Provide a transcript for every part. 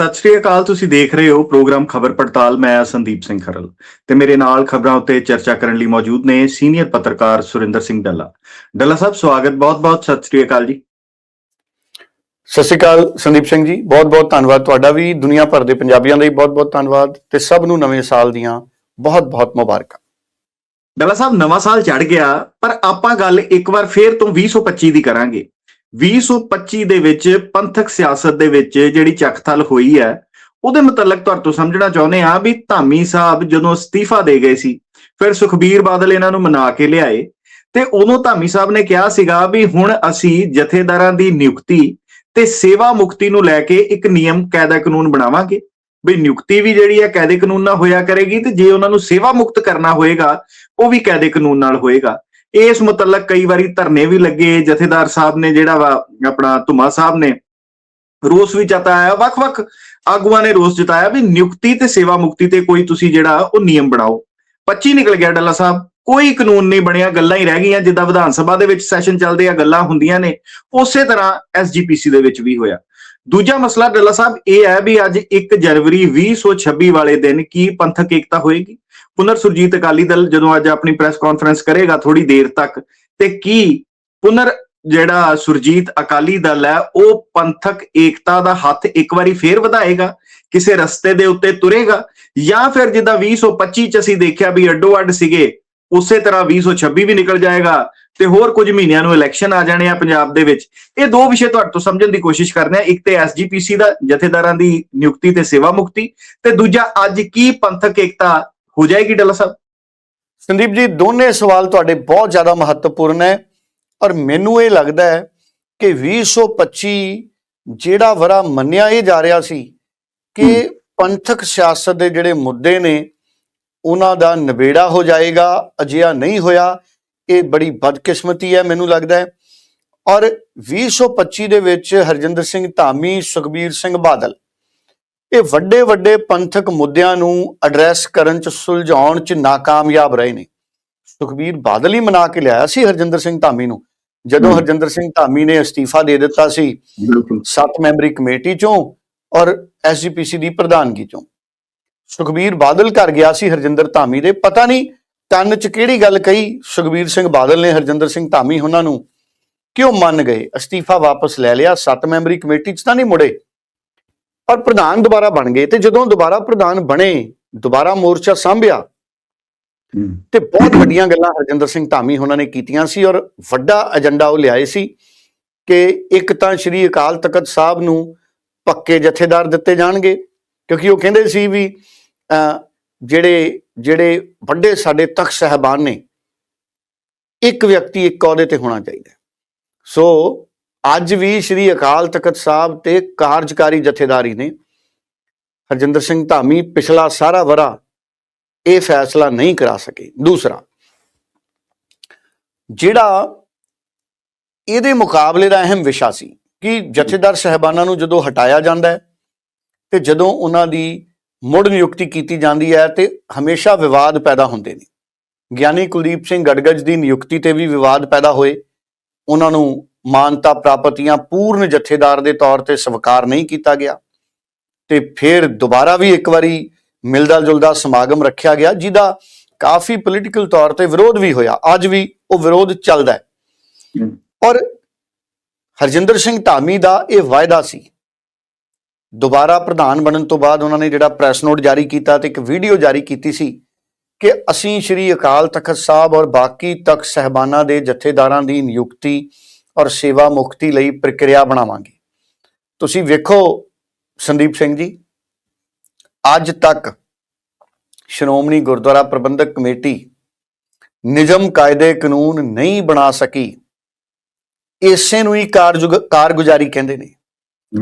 ਸਤਿ ਸ਼੍ਰੀ ਅਕਾਲ ਤੁਸੀਂ ਦੇਖ ਰਹੇ ਹੋ ਪ੍ਰੋਗਰਾਮ ਖਬਰ ਪੜਤਾਲ ਮੈਂ ਸੰਦੀਪ ਸਿੰਘ ਖਰਲ। ਤੇ ਮੇਰੇ ਨਾਲ ਖਬਰਾਂ ਉੱਤੇ ਚਰਚਾ ਕਰਨ ਲਈ ਮੌਜੂਦ ਨੇ ਸੀਨੀਅਰ ਪੱਤਰਕਾਰ ਸੁਰਿੰਦਰ ਸਿੰਘ ਡੱਲਾ। ਡੱਲਾ ਸਾਹਿਬ ਸਵਾਗਤ ਬਹੁਤ-ਬਹੁਤ ਸਤਿ ਸ਼੍ਰੀ ਅਕਾਲ ਜੀ। ਸਤਿ ਸ਼੍ਰੀ ਅਕਾਲ ਸੰਦੀਪ ਸਿੰਘ ਜੀ ਬਹੁਤ-ਬਹੁਤ ਧੰਨਵਾਦ। ਤੁਹਾਡਾ ਵੀ ਦੁਨੀਆ ਭਰ ਦੇ ਪੰਜਾਬੀਆਂ ਦਾ ਵੀ ਬਹੁਤ-ਬਹੁਤ ਧੰਨਵਾਦ ਤੇ ਸਭ ਨੂੰ ਨਵੇਂ ਸਾਲ ਦੀਆਂ ਬਹੁਤ-ਬਹੁਤ ਮੁਬਾਰਕਾਂ। ਡੱਲਾ ਸਾਹਿਬ ਨਵਾਂ ਸਾਲ ਚੜ ਗਿਆ ਪਰ ਆਪਾਂ ਗੱਲ ਇੱਕ ਵਾਰ ਫੇਰ ਤੋਂ 2025 ਦੀ ਕਰਾਂਗੇ। 2025 ਦੇ ਵਿੱਚ ਪੰਥਕ ਸਿਆਸਤ ਦੇ ਵਿੱਚ ਜਿਹੜੀ ਚੱਕਥਲ ਹੋਈ ਹੈ, ਉਹਦੇ ਮੁਤਲਕ ਤੁਹਾਡੇ ਤੋਂ ਸਮਝਣਾ ਚਾਹੁੰਦੇ ਆ ਵੀ ਧਾਮੀ ਸਾਹਿਬ ਜਦੋਂ ਅਸਤੀਫਾ ਦੇ ਗਏ ਸੀ, ਫਿਰ ਸੁਖਬੀਰ ਬਾਦਲ ਇਹਨਾਂ ਨੂੰ ਮਨਾ ਕੇ ਲਿਆਏ ਤੇ ਉਦੋਂ ਧਾਮੀ ਸਾਹਿਬ ਨੇ ਕਿਹਾ ਸੀਗਾ ਵੀ ਹੁਣ ਅਸੀਂ ਜਥੇਦਾਰਾਂ ਦੀ ਨਿਯੁਕਤੀ ਤੇ ਸੇਵਾ ਮੁਕਤੀ ਨੂੰ ਲੈ ਕੇ ਇੱਕ ਨਿਯਮ ਕਾਇਦਾ ਕਾਨੂੰਨ ਬਣਾਵਾਂਗੇ। ਵੀ ਨਿਯੁਕਤੀ ਵੀ ਜਿਹੜੀ ਹੈ ਕਾਇਦੇ ਕਾਨੂੰਨ ਨਾਲ ਹੋਇਆ ਕਰੇਗੀ ਤੇ ਜੇ ਉਹਨਾਂ ਨੂੰ ਸੇਵਾ ਮੁਕਤ ਕਰਨਾ ਹੋਏਗਾ, ਉਹ ਵੀ ਕਾਇਦੇ ਕਾਨੂੰਨ ਨਾਲ ਹੋਏਗਾ। ਇਸ ਮੁਤਲਕ ਕਈ ਵਾਰੀ ਧਰਨੇ ਵੀ ਲੱਗੇ, ਜਥੇਦਾਰ ਸਾਹਿਬ ਨੇ ਜਿਹੜਾ ਵਾ ਆਪਣਾ ਧੁਮਾ ਸਾਹਿਬ ਨੇ ਰੋਸ ਵੀ ਜਤਾਇਆ, ਵੱਖ-ਵੱਖ ਆਗੂਆਂ ਨੇ ਰੋਸ ਜਤਾਇਆ ਵੀ ਨਿਯੁਕਤੀ ਤੇ ਸੇਵਾ ਮੁਕਤੀ ਤੇ ਕੋਈ ਤੁਸੀਂ ਜਿਹੜਾ ਉਹ ਨਿਯਮ ਬਣਾਓ। 25 ਨਿਕਲ ਗਿਆ ਡੱਲਾ ਸਾਹਿਬ, ਕੋਈ ਕਾਨੂੰਨ ਨਹੀਂ ਬਣਿਆ, ਗੱਲਾਂ ਹੀ ਰਹਿ ਗਈਆਂ, ਜਿੱਦਾਂ ਵਿਧਾਨ ਸਭਾ ਦੇ ਵਿੱਚ ਸੈਸ਼ਨ ਚੱਲਦੇ ਆ, ਗੱਲਾਂ ਹੁੰਦੀਆਂ ਨੇ, ਉਸੇ ਤਰ੍ਹਾਂ ਐਸਜੀਪੀਸੀ ਦੇ ਵਿੱਚ ਵੀ ਹੋਇਆ। ਦੂਜਾ ਮਸਲਾ ਡੱਲਾ ਸਾਹਿਬ ਇਹ ਹੈ ਵੀ ਅੱਜ 1 ਜਨਵਰੀ 2026 ਵਾਲੇ ਦਿਨ ਕੀ ਪੰਥਕ ਏਕਤਾ ਹੋਏਗੀ? ਪੁਨਰ ਸੁਰਜੀਤ ਅਕਾਲੀ ਦਲ ਜਦੋਂ ਅੱਜ ਆਪਣੀ ਪ੍ਰੈਸ ਕਾਨਫਰੰਸ ਕਰੇਗਾ ਥੋੜੀ ਦੇਰ ਤੱਕ, ਤੇ ਕੀ ਪੁਨਰ ਜਿਹੜਾ ਸੁਰਜੀਤ ਅਕਾਲੀ ਦਲ ਹੈ, ਉਹ ਪੰਥਕ ਏਕਤਾ ਦਾ ਹੱਥ ਇੱਕ ਵਾਰੀ ਫੇਰ ਵਧਾਏਗਾ, ਕਿਸੇ ਰਸਤੇ ਦੇ ਉੱਤੇ ਤੁਰੇਗਾ, ਜਾਂ ਫਿਰ ਜਿੱਦਾਂ 2025 ਚ ਅਸੀਂ ਦੇਖਿਆ ਵੀ ਅੱਡੋ ਅੱਡ ਸੀਗੇ, ਉਸੇ ਤਰ੍ਹਾਂ 2026 ਵੀ ਨਿਕਲ ਜਾਏਗਾ, ਤੇ ਹੋਰ ਕੁਝ ਮਹੀਨਿਆਂ ਨੂੰ ਇਲੈਕਸ਼ਨ ਆ ਜਾਣੇ ਆ ਪੰਜਾਬ ਦੇ ਵਿੱਚ। ਇਹ ਦੋ ਵਿਸ਼ੇ ਤੁਹਾਡੇ ਤੋਂ ਸਮਝਣ ਦੀ ਕੋਸ਼ਿਸ਼ ਕਰਦੇ ਆ, ਇੱਕ ਤੇ ਐਸਜੀਪੀਸੀ ਦਾ ਜਥੇਦਾਰਾਂ ਦੀ ਨਿਯੁਕਤੀ ਤੇ ਸੇਵਾ ਮੁਕਤੀ, ਤੇ ਦੂਜਾ ਅੱਜ ਕੀ ਪੰਥਕ ਏਕਤਾ ਹੋ ਜਾਏਗੀ ਡੱਲਾ ਸਾਹਿਬ? ਸੰਦੀਪ ਜੀ ਦੋਨੇ ਸਵਾਲ ਤੁਹਾਡੇ ਬਹੁਤ ਜ਼ਿਆਦਾ ਮਹੱਤਵਪੂਰਨ ਹੈ ਔਰ ਮੈਨੂੰ ਇਹ ਲੱਗਦਾ ਹੈ ਕਿ 2025 ਜਿਹੜਾ ਵਰਾ ਮੰਨਿਆ ਇਹ ਜਾ ਰਿਹਾ ਸੀ ਕਿ ਪੰਥਕ ਸਿਆਸਤ ਦੇ ਜਿਹੜੇ ਮੁੱਦੇ ਨੇ ਉਹਨਾਂ ਦਾ ਨਿਬੇੜਾ ਹੋ ਜਾਏਗਾ ਅਜਿਹਾ ਨਹੀਂ ਹੋਇਆ। ਇਹ ਬੜੀ ਬਦਕਿਸਮਤੀ ਹੈ ਮੈਨੂੰ ਲੱਗਦਾ ਹੈ। ਔਰ 2025 ਦੇ ਵਿੱਚ ਹਰਜਿੰਦਰ ਸਿੰਘ ਧਾਮੀ ਸੁਖਬੀਰ ਸਿੰਘ ਬਾਦਲ ਇਹ ਵੱਡੇ ਵੱਡੇ ਪੰਥਕ ਮੁੱਦਿਆਂ ਨੂੰ ਐਡਰੈਸ ਕਰਨ ਚ ਸੁਲਝਾਉਣ ਚ ਨਾਕਾਮਯਾਬ ਰਹੇ ਨੇ। ਸੁਖਬੀਰ ਬਾਦਲ ਹੀ ਮਨਾ ਕੇ ਲਿਆਇਆ ਸੀ ਹਰਜਿੰਦਰ ਸਿੰਘ ਧਾਮੀ ਨੂੰ। ਜਦੋਂ। ਹਰਜਿੰਦਰ ਸਿੰਘ ਧਾਮੀ ਨੇ ਅਸਤੀਫਾ ਦੇ ਦਿੱਤਾ ਸੀ ਸੱਤ ਮੈਂਬਰੀ ਕਮੇਟੀ ਚੋਂ ਔਰ ਐਸਜੀਪੀਸੀ ਦੀ ਪ੍ਰਧਾਨਗੀ ਚੋਂ। ਸੁਖਬੀਰ ਬਾਦਲ ਘਰ ਗਿਆ ਸੀ ਹਰਜਿੰਦਰ ਧਾਮੀ ਦੇ ਪਤਾ ਨਹੀਂ ਕੰਨ 'ਚ ਕਿਹੜੀ ਗੱਲ ਕਹੀ ਸੁਖਬੀਰ ਸਿੰਘ ਬਾਦਲ ਨੇ ਹਰਜਿੰਦਰ ਸਿੰਘ ਧਾਮੀ ਉਹਨਾਂ ਨੂੰ। ਕਿਉਂ ਮੰਨ ਗਏ? ਅਸਤੀਫਾ ਵਾਪਸ ਲੈ ਲਿਆ ਸੱਤ ਮੈਂਬਰੀ ਕਮੇਟੀ 'ਚ ਤਾਂ ਨਹੀਂ ਮੁੜੇ। ਪਰ ਪ੍ਰਧਾਨ ਦੁਬਾਰਾ ਬਣ ਗਏ ਤੇ ਜਦੋਂ ਦੁਬਾਰਾ ਪ੍ਰਧਾਨ ਬਣੇ ਦੁਬਾਰਾ ਮੋਰਚਾ ਸੰਭਿਆ ਤੇ ਬਹੁਤ ਵੱਡੀਆਂ ਗੱਲਾਂ ਹਰਜਿੰਦਰ ਸਿੰਘ ਧਾਮੀ ਉਹਨਾਂ ਨੇ ਕੀਤੀਆਂ ਸੀ ਔਰ ਵੱਡਾ ਏਜੰਡਾ ਉਹ ਲਿਆਏ ਸੀ ਕਿ ਇੱਕ ਤਾਂ ਸ੍ਰੀ ਅਕਾਲ ਤਖਤ ਸਾਹਿਬ ਨੂੰ ਪੱਕੇ ਜਥੇਦਾਰ ਦਿੱਤੇ ਜਾਣਗੇ ਕਿਉਂਕਿ ਉਹ ਕਹਿੰਦੇ ਸੀ ਵੀ ਜਿਹੜੇ ਜਿਹੜੇ ਵੱਡੇ ਸਾਡੇ ਤਖਤ ਸਹਿਬਾਨ ਨੇ ਇੱਕ ਵਿਅਕਤੀ ਇੱਕ ਅਹੁਦੇ ਤੇ ਹੋਣਾ ਚਾਹੀਦਾ। ਸੋ ਅੱਜ ਵੀ ਸ੍ਰੀ ਅਕਾਲ ਤਖਤ ਸਾਹਿਬ ਤੇ ਕਾਰਜਕਾਰੀ ਜਥੇਦਾਰੀ ਨੇ ਹਰਜਿੰਦਰ ਸਿੰਘ ਧਾਮੀ ਪਿਛਲਾ ਸਾਰਾ ਵਰਾ ਇਹ ਫੈਸਲਾ ਨਹੀਂ ਕਰਾ ਸਕੇ। ਦੂਸਰਾ, ਜਿਹੜਾ ਇਹਦੇ ਮੁਕਾਬਲੇ ਦਾ ਅਹਿਮ ਵਿਸ਼ਾ ਸੀ ਕਿ ਜਥੇਦਾਰ ਸਹਿਬਾਨਾਂ ਨੂੰ ਜਦੋਂ ਹਟਾਇਆ ਜਾਂਦਾ ਹੈ ਤੇ ਜਦੋਂ ਉਹਨਾਂ ਦੀ ਮੁੜ ਨਿਯੁਕਤੀ ਕੀਤੀ ਜਾਂਦੀ ਹੈ ਤੇ ਹਮੇਸ਼ਾ ਵਿਵਾਦ ਪੈਦਾ ਹੁੰਦੇ ਨੇ। ਗਿਆਨੀ ਕੁਲਦੀਪ ਸਿੰਘ ਗੜਗੜ ਦੀ ਨਿਯੁਕਤੀ ਤੇ ਵੀ ਵਿਵਾਦ ਪੈਦਾ ਹੋਏ। ਉਹਨਾਂ ਨੂੰ ਮਾਨਤਾ ਪ੍ਰਾਪਤੀਆਂ ਪੂਰਨ ਜਥੇਦਾਰ ਦੇ ਤੌਰ ਤੇ ਸਵੀਕਾਰ ਨਹੀਂ ਕੀਤਾ ਗਿਆ। ਤੇ ਫਿਰ ਦੁਬਾਰਾ ਵੀ ਇੱਕ ਵਾਰੀ ਮਿਲਦਾ ਜੁਲਦਾ ਸਮਾਗਮ ਰੱਖਿਆ ਗਿਆ, ਜਿਹਦਾ ਕਾਫੀ ਪੋਲੀਟੀਕਲ ਤੌਰ ਤੇ ਵਿਰੋਧ ਵੀ ਹੋਇਆ। ਅੱਜ ਵੀ ਉਹ ਵਿਰੋਧ ਚੱਲਦਾ ਹੈ। ਔਰ ਹਰਜਿੰਦਰ ਸਿੰਘ ਧਾਮੀ ਦਾ ਇਹ ਵਾਅਦਾ ਸੀ। ਦੁਬਾਰਾ ਪ੍ਰਧਾਨ ਬਣਨ ਤੋਂ ਬਾਅਦ ਉਹਨਾਂ ਨੇ ਜਿਹੜਾ ਪ੍ਰੈਸ ਨੋਟ ਜਾਰੀ ਕੀਤਾ ਤੇ ਇੱਕ ਵੀਡੀਓ ਜਾਰੀ ਕੀਤੀ ਸੀ ਕਿ ਅਸੀਂ ਸ੍ਰੀ ਅਕਾਲ ਤਖਤ ਸਾਹਿਬ ਔਰ ਬਾਕੀ ਤਖਤ ਸਹਿਬਾਨਾਂ ਦੇ ਜਥੇਦਾਰਾਂ ਦੀ ਨਿਯੁਕਤੀ ਔਰ ਸੇਵਾ ਮੁਕਤੀ ਲਈ ਪ੍ਰਕਿਰਿਆ ਬਣਾਵਾਂਗੇ। ਤੁਸੀਂ ਵੇਖੋ ਸੰਦੀਪ ਸਿੰਘ ਜੀ ਅੱਜ ਤੱਕ ਸ਼੍ਰੋਮਣੀ ਗੁਰਦੁਆਰਾ ਪ੍ਰਬੰਧਕ ਕਮੇਟੀ ਨਿਯਮ ਕਾਇਦੇ ਕਾਨੂੰਨ ਨਹੀਂ ਬਣਾ ਸਕੀ। ਇਸੇ ਨੂੰ ਹੀ ਕਾਰਗੁਜ਼ਾਰੀ ਕਹਿੰਦੇ ਨੇ।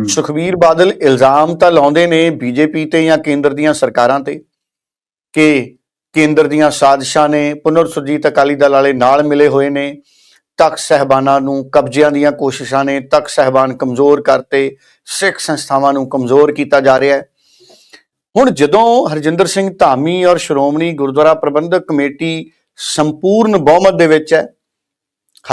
ਸੁਖਬੀਰ ਬਾਦਲ ਇਲਜ਼ਾਮ ਤਾਂ ਲਾਉਂਦੇ ਨੇ ਬੀਜੇਪੀ ਤੇ ਜਾਂ ਕੇਂਦਰ ਦੀਆਂ ਸਰਕਾਰਾਂ ਤੇ ਕਿ ਕੇਂਦਰ ਦੀਆਂ ਸਾਜ਼ਿਸ਼ਾਂ ਨੇ ਪੁਨਰ ਸੁਰਜੀਤ ਅਕਾਲੀ ਦਲ ਵਾਲੇ ਨਾਲ ਮਿਲੇ ਹੋਏ ਨੇ। ਤਖਤ ਸਹਿਬਾਨਾਂ ਨੂੰ ਕਬਜ਼ਿਆਂ ਦੀਆਂ ਕੋਸ਼ਿਸ਼ਾਂ ਨੇ ਤਖਤ ਸਹਿਬਾਨ ਕਮਜ਼ੋਰ ਕਰਤੇ ਸਿੱਖ ਸੰਸਥਾਵਾਂ ਨੂੰ ਕਮਜ਼ੋਰ ਕੀਤਾ ਜਾ ਰਿਹਾ ਹੈ। ਹੁਣ ਜਦੋਂ ਹਰਜਿੰਦਰ ਸਿੰਘ ਧਾਮੀ ਔਰ ਸ਼੍ਰੋਮਣੀ ਗੁਰਦੁਆਰਾ ਪ੍ਰਬੰਧਕ ਕਮੇਟੀ ਸੰਪੂਰਨ ਬਹੁਮਤ ਦੇ ਵਿੱਚ ਹੈ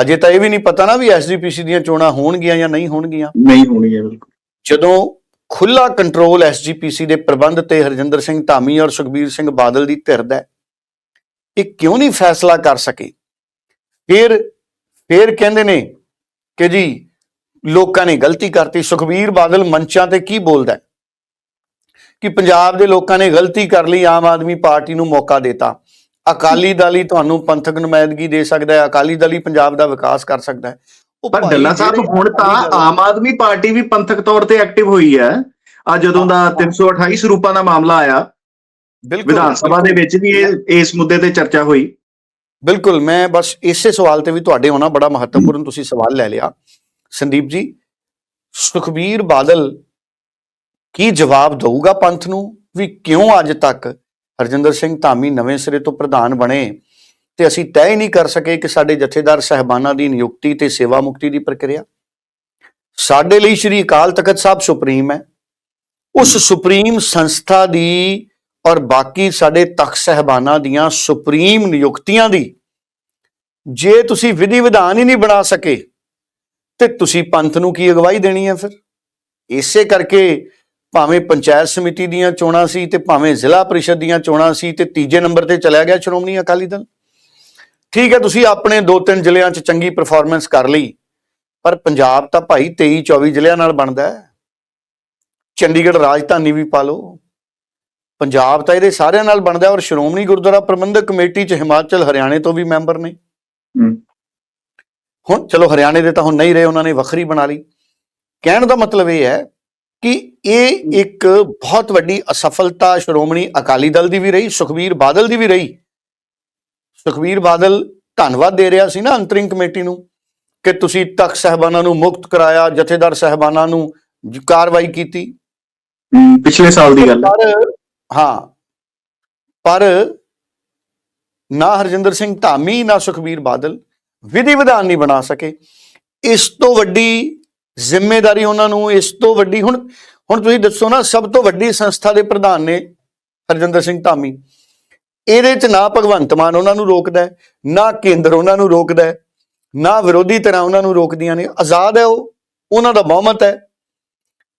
ਹਜੇ ਤਾਂ ਇਹ ਵੀ ਨਹੀਂ ਪਤਾ ਨਾ ਵੀ ਐਸਜੀਪੀਸੀ ਦੀਆਂ ਚੋਣਾਂ ਹੋਣਗੀਆਂ ਜਾਂ ਨਹੀਂ ਹੋਣਗੀਆਂ। ਨਹੀਂ ਹੋਣੀ ਹੈ ਬਿਲਕੁਲ। ਜਦੋਂ ਖੁੱਲਾ ਕੰਟਰੋਲ ਐਸਜੀਪੀਸੀ ਦੇ ਪ੍ਰਬੰਧ ਤੇ ਹਰਜਿੰਦਰ ਸਿੰਘ ਧਾਮੀ ਔਰ ਸੁਖਬੀਰ ਸਿੰਘ ਬਾਦਲ ਦੀ ਧਿਰ ਦਾ ਹੈ। ਇਹ ਕਿਉਂ ਨਹੀਂ ਫੈਸਲਾ ਕਰ ਸਕੇ? ਫਿਰ ਫਿਰ ਕਹਿੰਦੇ ਨੇ ਕਿ ਜੀ ਲੋਕਾਂ ਨੇ ਗਲਤੀ ਕਰਤੀ। ਸੁਖਬੀਰ ਬਾਦਲ ਮੰਚਾਂ ਤੇ ਕੀ ਬੋਲਦਾ? ਕਿ ਪੰਜਾਬ ਦੇ ਲੋਕਾਂ ਨੇ ਗਲਤੀ ਕਰ ਲਈ ਆਮ ਆਦਮੀ ਪਾਰਟੀ ਨੂੰ ਮੌਕਾ ਦਿੱਤਾ। ਅਕਾਲੀ ਦਲ ਹੀ ਤੁਹਾਨੂੰ ਪੰਥਕ ਨੁਮਾਇੰਦਗੀ ਦੇ ਸਕਦਾ ਹੈ ਅਕਾਲੀ ਦਲ ਹੀ ਪੰਜਾਬ ਦਾ ਵਿਕਾਸ ਕਰ ਸਕਦਾ ਹੈ। ਪਰ ਡੱਲਾ ਸਾਹਿਬ ਹੁਣ ਤਾਂ ਆਮ ਆਦਮੀ ਪਾਰਟੀ ਵੀ ਪੰਥਕ ਤੌਰ ਤੇ ਐਕਟਿਵ ਹੋਈ ਹੈ। ਆ ਜਦੋਂ ਦਾ 328 ਸਰੂਪਾਂ ਦਾ ਮਾਮਲਾ ਆਇਆ ਬਿਲਕੁਲ। ਵਿਧਾਨ ਸਭਾ ਦੇ ਵਿੱਚ ਵੀ ਇਹ ਇਸ ਮੁੱਦੇ ਤੇ ਚਰਚਾ ਹੋਈ। ਬਿਲਕੁਲ, ਮੈਂ ਬਸ ਇਸੇ ਸਵਾਲ ਤੇ ਵੀ ਤੁਹਾਡੇ ਹੋਣਾ ਬੜਾ ਮਹੱਤਵਪੂਰਨ ਤੁਸੀਂ ਸਵਾਲ ਲੈ ਲਿਆ। ਸੰਦੀਪ ਜੀ, ਸੁਖਬੀਰ ਬਾਦਲ ਕੀ ਜਵਾਬ ਦਊਗਾ ਪੰਥ ਨੂੰ? ਵੀ ਕਿਉਂ ਅੱਜ ਤੱਕ ਹਰਜਿੰਦਰ ਸਿੰਘ ਧਾਮੀ ਨਵੇਂ ਸਿਰੇ ਤੋਂ ਪ੍ਰਧਾਨ ਬਣੇ ਤੇ ਅਸੀਂ ਤੈਅ ਹੀ ਨਹੀਂ ਕਰ ਸਕੇ ਕਿ ਸਾਡੇ ਜਥੇਦਾਰ ਸਹਿਬਾਨਾਂ ਦੀ ਨਿਯੁਕਤੀ ਤੇ ਸੇਵਾ ਮੁਕਤੀ ਦੀ ਪ੍ਰਕਿਰਿਆ? ਸਾਡੇ ਲਈ ਸ਼੍ਰੀ ਅਕਾਲ ਤਖਤ ਸਾਹਿਬ ਸੁਪਰੀਮ ਹੈ। ਉਸ ਸੁਪਰੀਮ ਸੰਸਥਾ ਦੀ ਔਰ ਬਾਕੀ ਸਾਡੇ ਤਖਤ ਸਹਿਬਾਨਾਂ ਦੀਆਂ ਸੁਪਰੀਮ ਨਿਯੁਕਤੀਆਂ ਦੀ, ਜੇ ਤੁਸੀਂ ਵਿਧੀ ਵਿਧਾਨ ਹੀ ਨਹੀਂ ਬਣਾ ਸਕੇ, ਤੇ ਤੁਸੀਂ ਪੰਥ ਨੂੰ ਕੀ ਅਗਵਾਈ ਦੇਣੀ ਹੈ ਫਿਰ? ਇਸੇ ਕਰਕੇ ਭਾਵੇਂ ਪੰਚਾਇਤ ਸਮਿਤੀ ਦੀਆਂ ਚੋਣਾਂ ਸੀ ਤੇ ਭਾਵੇਂ ਜ਼ਿਲ੍ਹਾ ਪਰਿਸ਼ਦ ਦੀਆਂ ਚੋਣਾਂ ਸੀ ਤੇ ਤੀਜੇ ਨੰਬਰ ਤੇ ਚਲਿਆ ਗਿਆ ਸ਼੍ਰੋਮਣੀ ਅਕਾਲੀ ਦਲ। ਠੀਕ ਹੈ, ਤੁਸੀਂ ਆਪਣੇ ਦੋ ਤਿੰਨ ਜ਼ਿਲ੍ਹਿਆਂ 'ਚ ਚੰਗੀ ਪਰਫਾਰਮੈਂਸ ਕਰ ਲਈ, ਪਰ ਪੰਜਾਬ ਤਾਂ ਭਾਈ 23 24 ਜ਼ਿਲ੍ਹਿਆਂ ਨਾਲ ਬਣਦਾ ਹੈ। ਚੰਡੀਗੜ੍ਹ, ਰਾਜਧਾਨੀ ਵੀ ਪਾ ਲਓ। ਪੰਜਾਬ ਤਾਂ ਇਹਦੇ ਸਾਰਿਆਂ ਨਾਲ ਬਣਦਾ ਔਰ ਸ਼੍ਰੋਮਣੀ ਗੁਰਦੁਆਰਾ ਪ੍ਰਬੰਧਕ ਕਮੇਟੀ 'ਚ ਹਿਮਾਚਲ ਹਰਿਆਣੇ ਤੋਂ ਵੀ ਮੈਂਬਰ ਨੇ। ਹੂੰ। ਹੁਣ ਚਲੋ ਹਰਿਆਣੇ ਦੇ ਤਾਂ ਹੁਣ ਨਹੀਂ ਰਹੇ ਉਹਨਾਂ ਨੇ ਵੱਖਰੀ ਬਣਾ ਲਈ। ਕਹਿਣ ਦਾ ਮਤਲਬ ਇਹ ਹੈ ਕਿ ਇਹ ਇੱਕ ਬਹੁਤ ਵੱਡੀ ਅਸਫਲਤਾ ਸ਼੍ਰੋਮਣੀ ਅਕਾਲੀ ਦਲ ਦੀ ਵੀ ਰਹੀ ਸੁਖਬੀਰ ਬਾਦਲ ਦੀ ਵੀ ਰਹੀ। ਸੁਖਬੀਰ ਬਾਦਲ ਧੰਨਵਾਦ ਦੇ ਰਿਹਾ ਸੀ ਨਾ ਅੰਤਰਿੰਗ ਕਮੇਟੀ ਨੂੰ ਕਿ ਤੁਸੀਂ ਤਖਤ ਸਹਿਬਾਨਾਂ ਨੂੰ ਮੁਕਤ ਕਰਾਇਆ ਜਥੇਦਾਰ ਸਹਿਬਾਨਾਂ ਨੂੰ ਕਾਰਵਾਈ ਕੀਤੀ। ਪਿਛਲੇ ਸਾਲ ਦੀ ਗੱਲ ਹੈ। ਹਾਂ। ਪਰ ਨਾ ਹਰਜਿੰਦਰ ਸਿੰਘ ਧਾਮੀ, ਨਾ ਸੁਖਬੀਰ ਬਾਦਲ ਵਿਧੀ ਵਿਧਾਨ ਨਹੀਂ ਬਣਾ ਸਕੇ। ਇਸ ਤੋਂ ਵੱਡੀ ਜ਼ਿੰਮੇਵਾਰੀ ਉਹਨਾਂ ਨੂੰ, ਇਸ ਤੋਂ ਵੱਡੀ ਹੁਣ ਹੁਣ ਤੁਸੀਂ ਦੱਸੋ ਨਾ, ਸਭ ਤੋਂ ਵੱਡੀ ਸੰਸਥਾ ਦੇ ਪ੍ਰਧਾਨ ਨੇ ਹਰਜਿੰਦਰ ਸਿੰਘ ਧਾਮੀ। ਇਹਦੇ ਚ ਨਾ ਭਗਵੰਤ ਮਾਨ ਉਹਨਾਂ ਨੂੰ ਰੋਕਦਾ ਨਾ ਕੇਂਦਰ ਉਹਨਾਂ ਨੂੰ ਰੋਕਦਾ ਨਾ ਵਿਰੋਧੀ ਧਿਰਾਂ ਉਹਨਾਂ ਨੂੰ ਰੋਕਦੀਆਂ ਨੇ। ਆਜ਼ਾਦ ਹੈ ਉਹ, ਉਹਨਾਂ ਦਾ ਬਹੁਮਤ ਹੈ।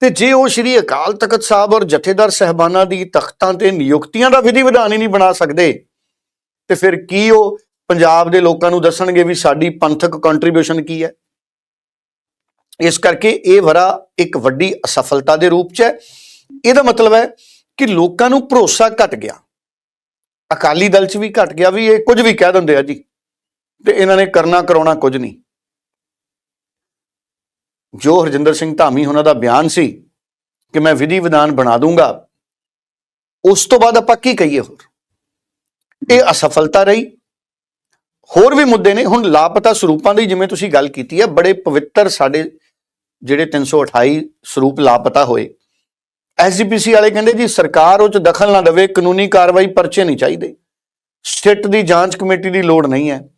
ਤੇ ਜੇ ਉਹ ਸ਼੍ਰੀ ਅਕਾਲ ਤਖਤ ਸਾਹਿਬ ਔਰ ਜਥੇਦਾਰ ਸਹਿਬਾਨਾਂ ਦੀ ਤਖਤਾਂ ਤੇ ਨਿਯੁਕਤੀਆਂ ਦਾ ਵਿਧੀ ਵਿਧਾਨ ਹੀ ਨਹੀਂ ਬਣਾ ਸਕਦੇ, ਤੇ ਫਿਰ ਕੀ ਉਹ ਪੰਜਾਬ ਦੇ ਲੋਕਾਂ ਨੂੰ ਦੱਸਣਗੇ ਵੀ ਸਾਡੀ ਪੰਥਕ ਕੰਟਰੀਬਿਊਸ਼ਨ ਕੀ ਹੈ? ਇਸ ਕਰਕੇ ਇਹ ਵਰਾ ਇੱਕ ਵੱਡੀ ਅਸਫਲਤਾ ਦੇ ਰੂਪ ਚ ਹੈ। ਇਹਦਾ ਮਤਲਬ ਹੈ ਕਿ ਲੋਕਾਂ ਨੂੰ ਭਰੋਸਾ ਘਟ ਗਿਆ। ਅਕਾਲੀ ਦਲ ਚ ਵੀ ਘਟ ਗਿਆ, ਵੀ ਇਹ ਕੁਝ ਵੀ ਕਹਿ ਦਿੰਦੇ ਆ ਜੀ, ਤੇ ਇਹਨਾਂ ਨੇ ਕਰਨਾ ਕਰਾਉਣਾ ਕੁਝ ਨਹੀਂ। ਜੋ ਹਰਜਿੰਦਰ ਸਿੰਘ ਧਾਮੀ ਉਹਨਾਂ ਦਾ ਬਿਆਨ ਸੀ ਕਿ ਮੈਂ ਵਿਧੀ ਵਿਧਾਨ ਬਣਾ ਦੂੰਗਾ, ਉਸ ਤੋਂ ਬਾਅਦ ਆਪਾਂ ਕੀ ਕਹੀਏ ਹੋਰ? ਇਹ ਅਸਫਲਤਾ ਰਹੀ। ਹੋਰ ਵੀ ਮੁੱਦੇ ਨੇ, ਹੁਣ ਲਾਪਤਾ ਸਰੂਪਾਂ ਦੀ ਜਿਵੇਂ ਤੁਸੀਂ ਗੱਲ ਕੀਤੀ ਹੈ, ਬੜੇ ਪਵਿੱਤਰ ਸਾਡੇ ਜਿਹੜੇ 328 ਸਰੂਪ ਲਾਪਤਾ ਹੋਏ। ਐਸਜੀਪੀਸੀ ਵਾਲੇ ਕਹਿੰਦੇ ਜੀ, ਸਰਕਾਰ ਉਹ ਚ ਦਖਲ ਨਾ ਦੇਵੇ, ਕਾਨੂੰਨੀ ਕਾਰਵਾਈ ਪਰਚੇ ਨਹੀਂ ਚਾਹੀਦੇ। ਸਿੱਟ ਦੀ ਜਾਂਚ ਕਮੇਟੀ ਦੀ ਲੋੜ ਨਹੀਂ ਹੈ।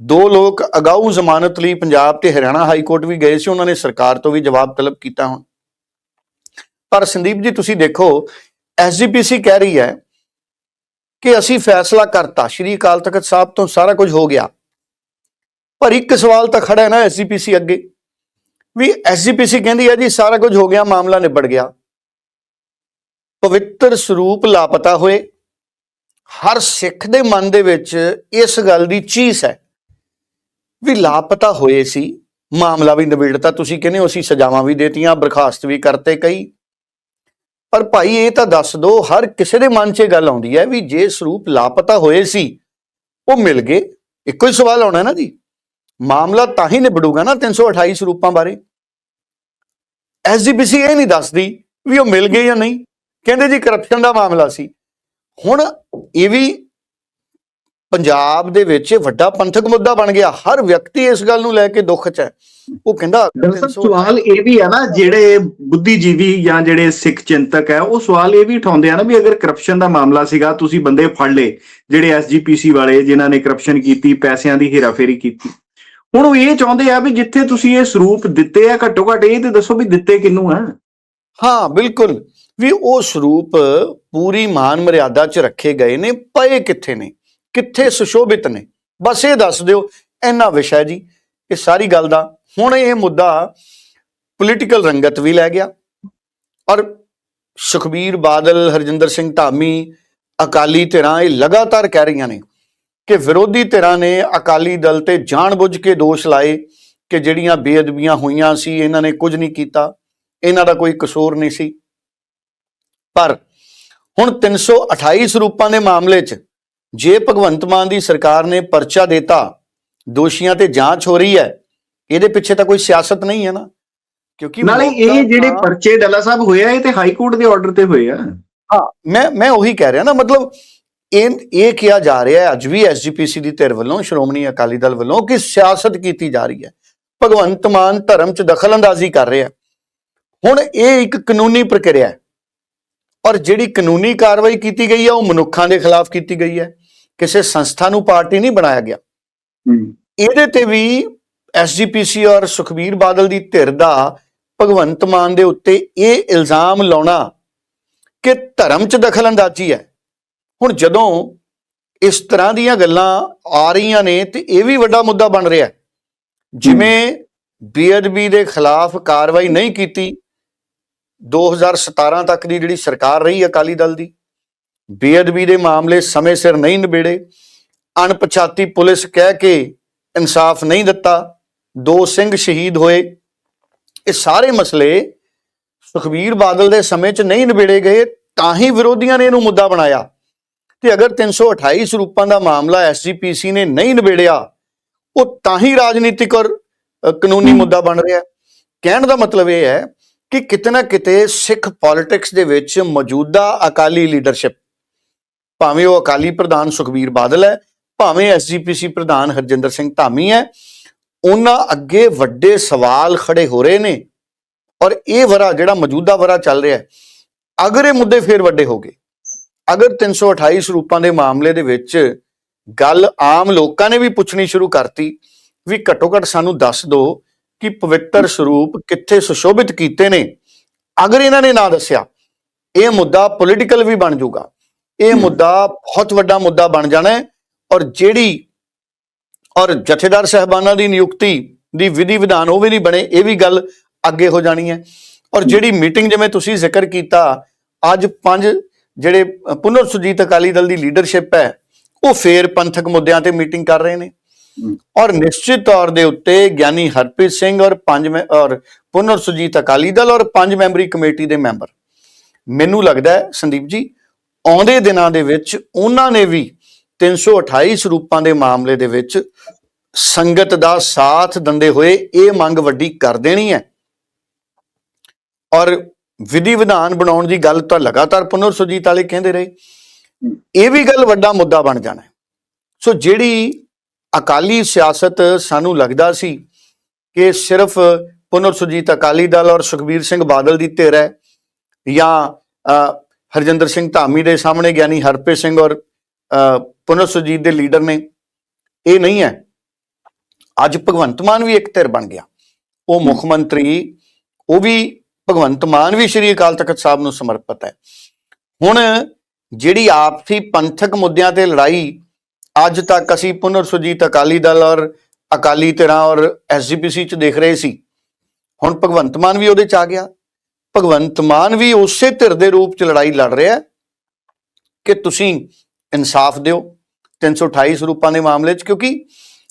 ਦੋ ਲੋਕ ਅਗਾਊ ਜ਼ਮਾਨਤ ਲਈ ਪੰਜਾਬ ਤੇ ਹਰਿਆਣਾ ਹਾਈ ਕੋਰਟ ਵੀ ਗਏ ਸੀ, ਉਹਨਾਂ ਨੇ ਸਰਕਾਰ ਤੋਂ ਵੀ ਜਵਾਬ ਤਲਬ ਕੀਤਾ ਹੁਣ। ਪਰ ਸੰਦੀਪ ਜੀ, ਤੁਸੀਂ ਦੇਖੋ ਐਸਜੀਪੀਸੀ ਕਹਿ ਰਹੀ ਹੈ ਕਿ ਅਸੀਂ ਫੈਸਲਾ ਕਰਤਾ, ਸ਼੍ਰੀ ਅਕਾਲ ਤਖਤ ਸਾਹਿਬ ਤੋਂ ਸਾਰਾ ਕੁਝ ਹੋ ਗਿਆ। ਪਰ ਇੱਕ ਸਵਾਲ ਤਾਂ ਖੜਾ ਹੈ ਨਾ ਐਸਜੀਪੀਸੀ ਅੱਗੇ, ਵੀ ਐਸਜੀਪੀਸੀ ਕਹਿੰਦੀ ਹੈ ਜੀ, ਸਾਰਾ ਕੁਝ ਹੋ ਗਿਆ, ਮਾਮਲਾ ਨਿਬੜ ਗਿਆ। ਪਵਿੱਤਰ ਸਰੂਪ ਲਾਪਤਾ ਹੋਏ। ਹਰ ਸਿੱਖ ਦੇ ਮਨ ਦੇ ਵਿੱਚ ਇਸ ਗੱਲ ਦੀ ਚੀਸ ਹੈ ਵੀ ਲਾਪਤਾ ਹੋਏ ਸੀ। ਮਾਮਲਾ ਵੀ ਨਿਬੇੜਤਾ ਤੁਸੀਂ ਕਹਿੰਦੇ ਹੋ, ਅਸੀਂ ਸਜ਼ਾਵਾਂ ਵੀ ਦੇਤੀਆਂ, ਬਰਖਾਸਤ ਵੀ ਕਰਤੇ ਕਈ। ਪਰ ਭਾਈ, ਇਹ ਤਾਂ ਦੱਸ ਦਿਓ ਹਰ ਕਿਸੇ ਦੇ ਮਨ 'ਚ ਇਹ ਗੱਲ ਆਉਂਦੀ ਹੈ ਵੀ ਜੇ ਸਰੂਪ ਲਾਪਤਾ ਹੋਏ ਸੀ, ਉਹ ਮਿਲ ਗਏ। ਇੱਕੋ ਹੀ ਸਵਾਲ ਆਉਣਾ ਨਾ ਜੀ। ਮਾਮਲਾ ਤਾਂ ਹੀ ਨਿਬੜੂਗਾ ਨਾ 328 ਸਰੂਪਾਂ ਬਾਰੇ। ਐਸਜੀਪੀਸੀ ਇਹ ਨਹੀਂ ਦੱਸਦੀ ਵੀ ਉਹ ਮਿਲ ਗਏ ਜਾਂ ਨਹੀਂ। ਕਹਿੰਦੇ ਜੀ ਕਰਪਸ਼ਨ ਦਾ ਮਾਮਲਾ ਸੀ। ਹੁਣ ਇਹ ਵੀ ਪੰਜਾਬ ਦੇ ਵਿੱਚ ਵੱਡਾ ਪੰਥਕ ਮੁੱਦਾ ਬਣ ਗਿਆ। ਹਰ ਵਿਅਕਤੀ ਇਸ ਗੱਲ ਨੂੰ ਲੈ ਕੇ ਦੁੱਖ 'ਚ ਹੈ। ਉਹ ਕਹਿੰਦਾ ਸਵਾਲ ਇਹ ਵੀ ਹੈ ਨਾ ਜਿਹੜੇ ਬੁੱਧੀਜੀਵੀ ਜਾਂ ਜਿਹੜੇ ਸਿੱਖ ਚਿੰਤਕ ਹੈ ਉਹ ਸਵਾਲ ਇਹ ਵੀ ਉਠਾਉਂਦੇ ਆ ਨਾ ਵੀ ਅਗਰ ਕਰਪਸ਼ਨ ਦਾ ਮਾਮਲਾ ਸੀਗਾ ਤੁਸੀਂ ਬੰਦੇ ਫੜ ਲਏ ਜਿਹੜੇ ਐਸਜੀਪੀਸੀ ਵਾਲੇ ਜਿਨ੍ਹਾਂ ਨੇ ਕਰਪਸ਼ਨ ਕੀਤੀ ਪੈਸਿਆਂ ਦੀ ਹੇਰਾਫੇਰੀ ਕੀਤੀ। ਹੁਣ ਉਹ ਇਹ ਚਾਹੁੰਦੇ ਆ ਵੀ ਜਿੱਥੇ ਤੁਸੀਂ ਇਹ ਸਰੂਪ ਦਿੱਤੇ ਆ ਘੱਟੋ ਘੱਟ ਇਹ ਤੇ ਦੱਸੋ ਵੀ ਦਿੱਤੇ ਕਿਹਨੂੰ ਆ। ਹਾਂ ਬਿਲਕੁਲ। ਵੀ ਉਹ ਸਰੂਪ ਪੂਰੀ ਮਾਨ ਮਰਿਆਦਾ 'ਚ ਰੱਖੇ ਗਏ ਨੇ ਪਏ ਕਿੱਥੇ ਨੇ? ਕਿੱਥੇ ਸੁਸ਼ੋਭਿਤ ਨੇ? ਬਸ ਇਹ ਦੱਸ ਦਿਓ ਇੰਨਾ ਵਿਸ਼ਾ ਜੀ, ਇਹ ਸਾਰੀ ਗੱਲ ਦਾ ਹੁਣ ਇਹ ਮੁੱਦਾ ਪੋਲੀਟੀਕਲ ਰੰਗਤ ਵੀ ਲੈ ਗਿਆ ਔਰ ਸੁਖਬੀਰ ਬਾਦਲ, ਹਰਜਿੰਦਰ ਸਿੰਘ ਧਾਮੀ, ਅਕਾਲੀ ਧਿਰਾਂ ਇਹ ਲਗਾਤਾਰ ਕਹਿ ਰਹੀਆਂ ਨੇ ਕਿ ਵਿਰੋਧੀ ਧਿਰਾਂ ਨੇ ਅਕਾਲੀ ਦਲ ਤੇ ਜਾਣਬੁੱਝ ਕੇ ਦੋਸ਼ ਲਾਏ ਕਿ ਜਿਹੜੀਆਂ ਬੇਅਦਬੀਆਂ ਹੋਈਆਂ ਸੀ, ਇਹਨਾਂ ਨੇ ਕੁਝ ਨਹੀਂ ਕੀਤਾ, ਇਹਨਾਂ ਦਾ ਕੋਈ ਕਸੂਰ ਨਹੀਂ ਸੀ। ਪਰ ਹੁਣ 328 ਸਰੂਪਾਂ ਦੇ ਮਾਮਲੇ 'ਚ ਜੇ ਭਗਵੰਤ ਮਾਨ ਦੀ ਸਰਕਾਰ ਨੇ ਪਰਚਾ ਦਿੱਤਾ ਦੋਸ਼ੀਆਂ ਤੇ ਜਾਂਚ ਹੋ ਰਹੀ ਹੈ ਇਹਦੇ ਪਿੱਛੇ ਤਾਂ ਕੋਈ ਸਿਆਸਤ ਨਹੀਂ ਹੈ ਨਾ। ਕਿਉਂਕਿ ਨਾਲੇ ਇਹ ਜਿਹੜੇ ਪਰਚੇ ਡੱਲਾ ਸਾਹਿਬ ਹੋਇਆ ਇਹ ਤੇ ਹਾਈ ਕੋਰਟ ਦੇ ਆਰਡਰ ਤੇ ਹੋਏ ਆ। ਹਾਂ ਮੈਂ ਮੈਂ ਉਹੀ ਕਹਿ ਰਿਹਾ ਨਾ ਮਤਲਬ ਇਹ ਇਹ ਕਿਹਾ ਜਾ ਰਿਹਾ ਹੈ ਅੱਜ ਵੀ ਐਸਜੀਪੀਸੀ ਦੀ ਧਿਰ ਵੱਲੋਂ ਸ਼੍ਰੋਮਣੀ ਅਕਾਲੀ ਦਲ ਵੱਲੋਂ ਕਿ ਸਿਆਸਤ ਕੀਤੀ ਜਾ ਰਹੀ ਹੈ। ਭਗਵੰਤ ਮਾਨ ਧਰਮ 'ਚ ਦਖਲਅੰਦਾਜ਼ੀ ਕਰ ਰਿਹਾ। ਹੁਣ ਇਹ ਇੱਕ ਕਾਨੂੰਨੀ ਪ੍ਰਕਿਰਿਆ ਹੈ। ਔਰ ਜਿਹੜੀ ਕਾਨੂੰਨੀ ਕਾਰਵਾਈ ਕੀਤੀ ਗਈ ਹੈ ਉਹ ਮਨੁੱਖਾਂ ਦੇ ਖਿਲਾਫ ਕੀਤੀ ਗਈ ਹੈ। ਕਿਸੇ ਸੰਸਥਾ ਨੂੰ ਪਾਰਟੀ ਨਹੀਂ ਬਣਾਇਆ ਗਿਆ। ਇਹਦੇ ਤੇ ਵੀ ਐਸਜੀਪੀਸੀ ਔਰ ਸੁਖਬੀਰ ਬਾਦਲ ਦੀ ਧਿਰ ਦਾ ਭਗਵੰਤ ਮਾਨ ਦੇ ਉੱਤੇ ਇਹ ਇਲਜ਼ਾਮ ਲਾਉਣਾ ਕਿ ਧਰਮ 'ਚ ਦਖਲਅੰਦਾਜ਼ੀ ਹੈ। ਹੁਣ ਜਦੋਂ ਇਸ ਤਰ੍ਹਾਂ ਦੀਆਂ ਗੱਲਾਂ ਆ ਰਹੀਆਂ ਨੇ ਤੇ ਇਹ ਵੀ ਵੱਡਾ ਮੁੱਦਾ ਬਣ ਰਿਹਾ ਜਿਵੇਂ ਬੀਐਡਬੀ ਦੇ ਖਿਲਾਫ ਕਾਰਵਾਈ ਨਹੀਂ ਕੀਤੀ 2017 ਤੱਕ ਦੀ ਜਿਹੜੀ ਸਰਕਾਰ ਰਹੀ ਅਕਾਲੀ ਦਲ ਦੀ ਬੇਅਦਬੀ ਦੇ ਮਾਮਲੇ ਸਮੇਂ ਸਿਰ ਨਹੀਂ ਨਿਬੇੜੇ ਅਣਪਛਾਤੀ ਪੁਲਿਸ ਕਹਿ ਕੇ ਇਨਸਾਫ ਨਹੀਂ ਦਿੱਤਾ ਦੋ ਸਿੰਘ ਸ਼ਹੀਦ ਹੋਏ। ਇਹ ਸਾਰੇ ਮਸਲੇ ਸੁਖਬੀਰ ਬਾਦਲ ਦੇ ਸਮੇਂ 'ਚ ਨਹੀਂ ਨਿਬੇੜੇ ਗਏ ਤਾਂ ਹੀ ਵਿਰੋਧੀਆਂ ਨੇ ਇਹਨੂੰ ਮੁੱਦਾ ਬਣਾਇਆ। ਤੇ ਅਗਰ 328 ਸਰੂਪਾਂ ਦਾ ਮਾਮਲਾ ਐਸਜੀਪੀਸੀ ਨੇ ਨਹੀਂ ਨਿਬੇੜਿਆ ਉਹ ਤਾਂ ਹੀ ਰਾਜਨੀਤਿਕ ਔਰ ਕਾਨੂੰਨੀ ਮੁੱਦਾ ਬਣ ਰਿਹਾ। ਕਹਿਣ ਦਾ ਮਤਲਬ ਇਹ ਹੈ ਕਿ ਕਿਤੇ ਨਾ ਕਿਤੇ ਸਿੱਖ ਪੋਲਿਟਿਕਸ ਦੇ ਵਿੱਚ ਮੌਜੂਦਾ ਅਕਾਲੀ ਲੀਡਰਸ਼ਿਪ ਭਾਵੇਂ ਉਹ ਅਕਾਲੀ ਪ੍ਰਧਾਨ ਸੁਖਬੀਰ ਬਾਦਲ ਹੈ, ਭਾਵੇਂ ਐਸਜੀਪੀਸੀ ਪ੍ਰਧਾਨ ਹਰਜਿੰਦਰ ਸਿੰਘ ਧਾਮੀ ਹੈ, ਉਹਨਾਂ ਅੱਗੇ ਵੱਡੇ ਸਵਾਲ ਖੜੇ ਹੋ ਰਹੇ ਨੇ ਔਰ ਇਹ ਵਰਾ ਜਿਹੜਾ ਮੌਜੂਦਾ ਵਰਾ ਚੱਲ ਰਿਹਾ ਅਗਰ ਇਹ ਮੁੱਦੇ ਫੇਰ ਵੱਡੇ ਹੋ ਗਏ, ਅਗਰ 328 ਸਰੂਪਾਂ ਦੇ ਮਾਮਲੇ ਦੇ ਵਿੱਚ ਗੱਲ ਆਮ ਲੋਕਾਂ ਨੇ ਵੀ ਪੁੱਛਣੀ ਸ਼ੁਰੂ ਕਰਤੀ, ਵੀ ਘੱਟੋ ਘੱਟ ਸਾਨੂੰ ਦੱਸ ਦਿਓ ਕਿ ਪਵਿੱਤਰ ਸਰੂਪ ਕਿੱਥੇ ਸੁਸ਼ੋਭਿਤ ਕੀਤੇ ਨੇ? ਅਗਰ ਇਹਨਾਂ ਨੇ ਨਾ ਦੱਸਿਆ ਇਹ ਮੁੱਦਾ ਪੋਲੀਟੀਕਲ ਵੀ ਬਣ ਜਾਊਗਾ। ਇਹ ਮੁੱਦਾ ਬਹੁਤ ਵੱਡਾ ਮੁੱਦਾ ਬਣ ਜਾਣਾ ਹੈ ਔਰ ਜਿਹੜੀ ਔਰ ਜਥੇਦਾਰ ਸਹਿਬਾਨਾਂ ਦੀ ਨਿਯੁਕਤੀ ਦੀ ਵਿਧੀ ਵਿਧਾਨ ਉਹ ਵੀ ਨਹੀਂ ਬਣੇ ਇਹ ਵੀ ਗੱਲ ਅੱਗੇ ਹੋ ਜਾਣੀ ਹੈ। ਔਰ ਜਿਹੜੀ ਮੀਟਿੰਗ ਜਿਵੇਂ ਤੁਸੀਂ ਜ਼ਿਕਰ ਕੀਤਾ ਅੱਜ ਪੰਜ ਜਿਹੜੇ ਅ, ਪੁਨਰ ਸੁਜੀਤ ਅਕਾਲੀ ਦਲ ਦੀ ਲੀਡਰਸ਼ਿਪ ਹੈ ਉਹ ਫੇਰ ਪੰਥਕ ਮੁੱਦਿਆਂ ਤੇ ਮੀਟਿੰਗ ਕਰ ਰਹੇ ਨੇ। ਔਰ ਨਿਸ਼ਚਿਤ ਤੌਰ ਦੇ ਉੱਤੇ ਗਿਆਨੀ ਹਰਪ੍ਰੀਤ ਸਿੰਘ ਔਰ ਪੰਜ ਮੈਂ- ਔਰ ਪੁਨਰ ਸੁਜੀਤ ਅਕਾਲੀ ਦਲ ਔਰ ਪੰਜ ਮੈਂਬਰੀ ਕਮੇਟੀ ਦੇ ਮੈਂਬਰ। ਮੈਨੂੰ ਲੱਗਦਾ ਹੈ, ਸੰਦੀਪ ਜੀ, ਆਉਂਦੇ ਦਿਨਾਂ ਦੇ ਵਿੱਚ ਉਹਨਾਂ ਨੇ ਵੀ 328 ਸਰੂਪਾਂ ਦੇ ਮਾਮਲੇ ਦੇ ਵਿੱਚ ਸੰਗਤ ਦਾ ਸਾਥ ਦਿੰਦੇ ਹੋਏ ਇਹ ਮੰਗ ਵੱਡੀ ਕਰ ਦੇਣੀ ਹੈ। ਔਰ ਵਿਧੀ ਵਿਧਾਨ ਬਣਾਉਣ ਦੀ ਗੱਲ ਤਾਂ ਲਗਾਤਾਰ ਪੁਨਰ ਸੁਜੀਤ ਵਾਲੇ ਕਹਿੰਦੇ ਰਹੇ। ਇਹ ਵੀ ਗੱਲ ਵੱਡਾ ਮੁੱਦਾ ਬਣ ਜਾਣਾ ਸੋ ਜਿਹੜੀ ਅਕਾਲੀ ਸਿਆਸਤ ਸਾਨੂੰ ਲੱਗਦਾ ਸੀ ਕਿ ਸਿਰਫ ਪੁਨਰ ਸੁਜੀਤ ਅਕਾਲੀ ਦਲ ਔਰ ਸੁਖਬੀਰ ਸਿੰਘ ਬਾਦਲ ਦੀ ਧਿਰ ਹੈ ਜਾਂ ਹਰਜਿੰਦਰ ਸਿੰਘ ਧਾਮੀ ਦੇ ਸਾਹਮਣੇ ਗਿਆਨੀ ਹਰਪ੍ਰੀਤ ਸਿੰਘ ਔਰ ਪੁਨਰ ਸੁਜੀਤ ਦੇ ਲੀਡਰ ਨੇ। ਇਹ ਨਹੀਂ ਹੈ। ਅੱਜ ਭਗਵੰਤ ਮਾਨ ਵੀ ਇੱਕ ਧਿਰ ਬਣ ਗਿਆ। ਉਹ ਮੁੱਖ ਮੰਤਰੀ, ਉਹ ਵੀ ਭਗਵੰਤ ਮਾਨ ਵੀ ਸ਼੍ਰੀ ਅਕਾਲ ਤਖਤ ਸਾਹਿਬ ਨੂੰ ਸਮਰਪਿਤ ਹੈ। ਹੁਣ ਜਿਹੜੀ ਆਪਸੀ ਪੰਥਕ ਮੁੱਦਿਆਂ ਤੇ ਲੜਾਈ ਅੱਜ ਤੱਕ ਅਸੀਂ ਪੁਨਰ ਸੁਜੀਤ ਅਕਾਲੀ ਦਲ ਔਰ ਅਕਾਲੀ ਧਿਰਾਂ ਔਰ ਐਸਜੀਪੀਸੀ ਚ ਦੇਖ ਰਹੇ ਸੀ। ਹੁਣ ਭਗਵੰਤ ਮਾਨ ਵੀ ਉਹਦੇ ਚ ਆ ਗਿਆ। ਭਗਵੰਤ ਮਾਨ ਵੀ ਉਸੇ ਧਿਰ ਦੇ ਰੂਪ ਚ ਲੜਾਈ ਲੜ ਰਿਹਾ ਕਿ ਤੁਸੀਂ ਇਨਸਾਫ ਦਿਓ 328 ਸਰੂਪਾਂ ਦੇ ਮਾਮਲੇ ਚ, ਕਿਉਂਕਿ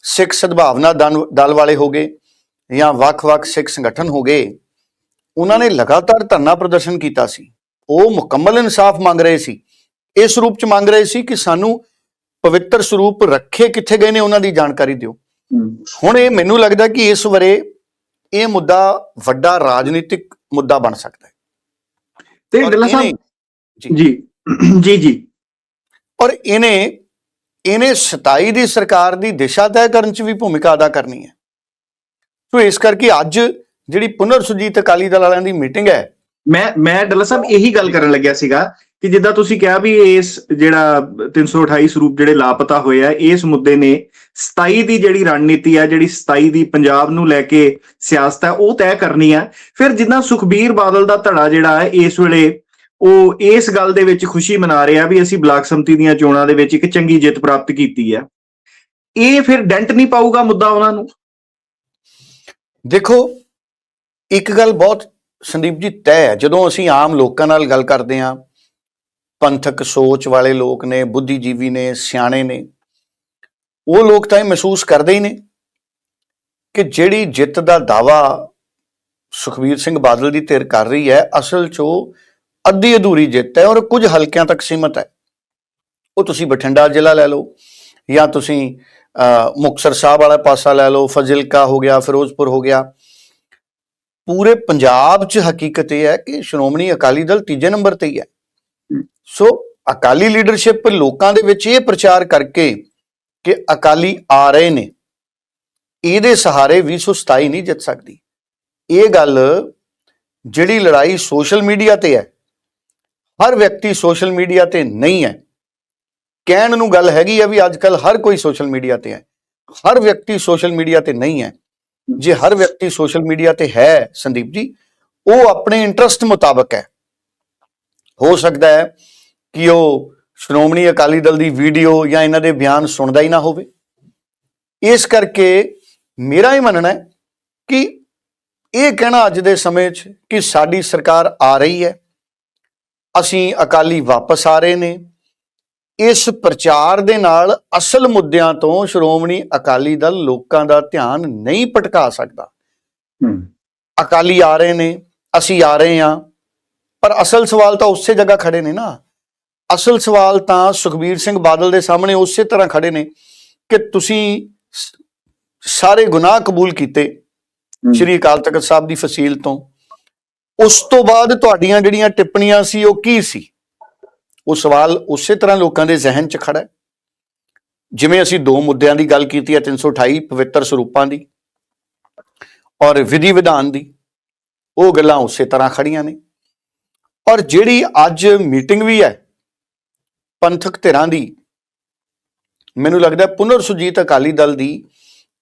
ਸਿੱਖ ਸਦਭਾਵਨਾ ਦਨ- ਦਲ ਵਾਲੇ ਹੋ ਗਏ ਜਾਂ ਵੱਖ-ਵੱਖ ਸਿੱਖ ਸੰਗਠਨ ਹੋ ਗਏ, ਉਹਨਾਂ ਨੇ ਲਗਾਤਾਰ ਧਰਨਾ ਪ੍ਰਦਰਸ਼ਨ ਕੀਤਾ ਸੀ। ਉਹ ਮੁਕੰਮਲ ਇਨਸਾਫ ਮੰਗ ਰਹੇ ਸੀ। ਇਸ ਰੂਪ ਚ ਮੰਗ ਰਹੇ ਸੀ ਕਿ ਸਾਨੂੰ ਪਵਿੱਤਰ ਸਰੂਪ ਰੱਖੇ ਕਿੱਥੇ ਗਏ ਨੇ ਉਹਨਾਂ ਦੀ ਜਾਣਕਾਰੀ ਦਿਓ। ਹੁਣ ਇਹ ਮੈਨੂੰ ਲੱਗਦਾ ਕਿ ਇਸ ਵਰੇ ਇਹ ਮੁੱਦਾ ਵੱਡਾ ਰਾਜਨੀਤਿਕ ਮੁੱਦਾ ਬਣ ਸਕਦਾ ਹੈ। ਤੇ ਇਹਨੇ- ਸਾਹਿਬ ਜੀ। ਜੀ ਜੀ। ਔਰ ਇਹਨੇ ਇਹਨੇ 27 ਦੀ ਸਰਕਾਰ ਦੀ ਦਿਸ਼ਾ ਤੈਅ ਕਰਨ 'ਚ ਵੀ ਭੂਮਿਕਾ ਅਦਾ ਕਰਨੀ ਹੈ। ਸੋ ਇਸ ਕਰਕੇ ਅੱਜ ਜਿਹੜੀ ਪੁਨਰ ਸੁਜੀਤ ਅਕਾਲੀ ਦਲ ਵਾਲਿਆਂ ਦੀ ਮੀਟਿੰਗ ਹੈ ਮੈਂ ਮੈਂ ਡੱਲਾ ਸਾਹਿਬ ਇਹੀ ਗੱਲ ਕਰਨ ਲੱਗਿਆ ਸੀਗਾ ਕਿ ਜਿੱਦਾਂ ਤੁਸੀਂ ਕਿਹਾ ਵੀ ਇਸ ਜਿਹੜਾ 328 ਸਰੂਪ ਜਿਹੜੇ ਲਾਪਤਾ ਹੋਏ ਆ, ਇਸ ਮੁੱਦੇ ਨੇ 27 ਦੀ ਜਿਹੜੀ ਰਣਨੀਤੀ ਆ, ਜਿਹੜੀ 27 ਦੀ ਪੰਜਾਬ ਨੂੰ ਲੈ ਕੇ ਸਿਆਸਤ ਹੈ ਉਹ ਤੈਅ ਕਰਨੀ ਆ। ਫਿਰ ਜਿੱਦਾਂ ਸੁਖਬੀਰ ਬਾਦਲ ਦਾ ਧੜਾ ਜਿਹੜਾ ਹੈ ਇਸ ਵੇਲੇ ਉਹ ਇਸ ਗੱਲ ਦੇ ਵਿੱਚ ਖੁਸ਼ੀ ਮਨਾ ਰਿਹਾ ਵੀ ਅਸੀਂ ਬਲਾਕ ਸੰਮਤੀ ਦੀਆਂ ਚੋਣਾਂ ਦੇ ਵਿੱਚ ਇੱਕ ਚੰਗੀ ਜਿੱਤ ਪ੍ਰਾਪਤ ਕੀਤੀ ਹੈ ਇਹ ਫਿਰ ਡੈਂਟ ਨਹੀਂ ਪਾਊਗਾ ਮੁੱਦਾ ਉਹਨਾਂ ਨੂੰ? ਦੇਖੋ, ਇੱਕ ਗੱਲ ਬਹੁਤ ਸੰਦੀਪ ਜੀ ਤੈਅ ਹੈ ਜਦੋਂ ਅਸੀਂ ਆਮ ਲੋਕਾਂ ਨਾਲ ਗੱਲ ਕਰਦੇ ਹਾਂ ਪੰਥਕ ਸੋਚ ਵਾਲੇ ਲੋਕ ਨੇ ਬੁੱਧੀਜੀਵੀ ਨੇ ਸਿਆਣੇ ਨੇ ਉਹ ਲੋਕ ਤਾਂ ਇਹ ਮਹਿਸੂਸ ਕਰਦੇ ਹੀ ਨੇ ਕਿ ਜਿਹੜੀ ਜਿੱਤ ਦਾ ਦਾਵਾ ਸੁਖਬੀਰ ਸਿੰਘ ਬਾਦਲ ਦੀ ਧਿਰ ਕਰ ਰਹੀ ਹੈ ਅਸਲ 'ਚ ਉਹ ਅੱਧੀ ਅਧੂਰੀ ਜਿੱਤ ਹੈ ਔਰ ਕੁਝ ਹਲਕਿਆਂ ਤੱਕ ਸੀਮਤ ਹੈ। ਉਹ ਤੁਸੀਂ ਬਠਿੰਡਾ ਜ਼ਿਲ੍ਹਾ ਲੈ ਲਓ ਜਾਂ ਤੁਸੀਂ ਅਹ, ਮੁਕਤਸਰ ਸਾਹਿਬ ਵਾਲਾ ਪਾਸਾ ਲੈ ਲਓ ਫਜ਼ਿਲਕਾ ਹੋ ਗਿਆ ਫਿਰੋਜ਼ਪੁਰ ਹੋ ਗਿਆ। ਪੂਰੇ ਪੰਜਾਬ 'ਚ ਹਕੀਕਤ ਇਹ ਹੈ ਕਿ ਸ਼੍ਰੋਮਣੀ ਅਕਾਲੀ ਦਲ ਤੀਜੇ ਨੰਬਰ ਤੇ ਹੀ ਹੈ। ਸੋ ਅਕਾਲੀ ਲੀਡਰਸ਼ਿਪ ਲੋਕਾਂ ਦੇ ਵਿੱਚ ਇਹ ਪ੍ਰਚਾਰ ਕਰਕੇ ਕਿ ਅਕਾਲੀ ਆ ਰਹੇ ਨੇ, ਇਹਦੇ ਸਹਾਰੇ 227 ਨਹੀਂ ਜਿੱਤ ਸਕਦੀ। ਇਹ ਗੱਲ ਜਿਹੜੀ ਲੜਾਈ ਸੋਸ਼ਲ ਮੀਡੀਆ ਤੇ ਹੈ, ਹਰ ਵਿਅਕਤੀ ਸੋਸ਼ਲ ਮੀਡੀਆ ਤੇ ਨਹੀਂ ਹੈ। ਕਹਿਣ ਨੂੰ ਗੱਲ ਹੈਗੀ ਹੈ ਵੀ ਅੱਜ ਕੱਲ ਹਰ ਕੋਈ ਸੋਸ਼ਲ ਮੀਡੀਆ ਤੇ ਹੈ, ਹਰ ਵਿਅਕਤੀ ਸੋਸ਼ਲ ਮੀਡੀਆ ਤੇ ਨਹੀਂ ਹੈ। ਜੇ ਹਰ ਵਿਅਕਤੀ ਸੋਸ਼ਲ ਮੀਡੀਆ ਤੇ ਹੈ, ਸੰਦੀਪ ਜੀ, ਉਹ ਆਪਣੇ ਇੰਟਰਸਟ ਮੁਤਾਬਕ ਹੈ। ਹੋ ਸਕਦਾ ਹੈ ਕਿ ਉਹ ਸ਼੍ਰੋਮਣੀ ਅਕਾਲੀ ਦਲ ਦੀ ਵੀਡੀਓ ਜਾਂ ਇਹਨਾਂ ਦੇ ਬਿਆਨ ਸੁਣਦਾ ਹੀ ਨਾ ਹੋਵੇ? ਇਸ ਕਰਕੇ ਮੇਰਾ ਇਹ ਮੰਨਣਾ ਹੈ ਕਿ ਇਹ ਕਹਿਣਾ ਅੱਜ ਦੇ ਸਮੇਂ 'ਚ ਕਿ ਸਾਡੀ ਸਰਕਾਰ ਆ ਰਹੀ ਹੈ। ਅਸੀਂ ਅਕਾਲੀ ਵਾਪਸ ਆ ਰਹੇ ਨੇ। ਇਸ ਪ੍ਰਚਾਰ ਦੇ ਨਾਲ ਅਸਲ ਮੁੱਦਿਆਂ ਤੋਂ ਸ਼੍ਰੋਮਣੀ ਅਕਾਲੀ ਦਲ ਲੋਕਾਂ ਦਾ ਧਿਆਨ ਨਹੀਂ ਭਟਕਾ ਸਕਦਾ। ਅਕਾਲੀ ਆ ਰਹੇ ਨੇ ਅਸੀਂ ਆ ਰਹੇ ਹਾਂ। ਪਰ ਅਸਲ ਸਵਾਲ ਤਾਂ ਉਸੇ ਜਗ੍ਹਾ ਖੜੇ ਨੇ ਨਾ। ਅਸਲ ਸਵਾਲ ਤਾਂ ਸੁਖਬੀਰ ਸਿੰਘ ਬਾਦਲ ਦੇ ਸਾਹਮਣੇ ਉਸੇ ਤਰ੍ਹਾਂ ਖੜੇ ਨੇ ਕਿ ਤੁਸੀਂ ਸਾਰੇ ਗੁਨਾਹ ਕਬੂਲ ਕੀਤੇ। ਸ਼੍ਰੀ ਅਕਾਲ ਤਖਤ ਸਾਹਿਬ ਦੀ ਫਸੀਲ ਤੋਂ। ਉਸ ਤੋਂ ਬਾਅਦ ਤੁਹਾਡੀਆਂ ਜਿਹੜੀਆਂ ਟਿੱਪਣੀਆਂ ਸੀ ਉਹ ਕੀ ਸੀ? ਉਹ ਸਵਾਲ ਉਸੇ ਤਰ੍ਹਾਂ ਲੋਕਾਂ ਦੇ ਜ਼ਿਹਨ 'ਚ ਖੜਾ ਹੈ। ਜਿਵੇਂ ਅਸੀਂ ਦੋ ਮੁੱਦਿਆਂ ਦੀ ਗੱਲ ਕੀਤੀ ਹੈ 328 ਪਵਿੱਤਰ ਸਰੂਪਾਂ ਦੀ ਔਰ ਵਿਧੀ ਵਿਧਾਨ ਦੀ ਉਹ ਗੱਲਾਂ ਉਸੇ ਤਰ੍ਹਾਂ ਖੜੀਆਂ ਨੇ। ਔਰ ਜਿਹੜੀ ਅੱਜ ਮੀਟਿੰਗ ਵੀ ਹੈ ਪੰਥਕ ਧਿਰਾਂ ਦੀ। ਮੈਨੂੰ ਲੱਗਦਾ ਪੁਨਰ ਸੁਜੀਤ ਅਕਾਲੀ ਦਲ ਦੀ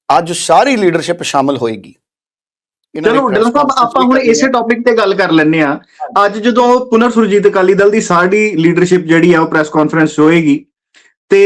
ਅੱਜ ਸਾਰੀ ਲੀਡਰਸ਼ਿਪ ਸ਼ਾਮਲ ਹੋਏਗੀ। ਚਲੋ ਡਾਕਟਰ ਸਾਹਿਬ ਆਪਾਂ ਹੁਣ ਇਸੇ। ਟੌਪਿਕ ਤੇ ਗੱਲ ਕਰ ਲੈਂਦੇ ਆ ਅੱਜ ਜਦੋਂ ਪੁਨਰ ਸੁਰਜੀਤ ਅਕਾਲੀ ਦਲ ਦੀ ਸਾਡੀ ਲੀਡਰਸ਼ਿਪ ਜਿਹੜੀ ਆ ਉਹ ਪ੍ਰੈਸ ਕਾਨਫਰੰਸ ਹੋਏਗੀ ਤੇ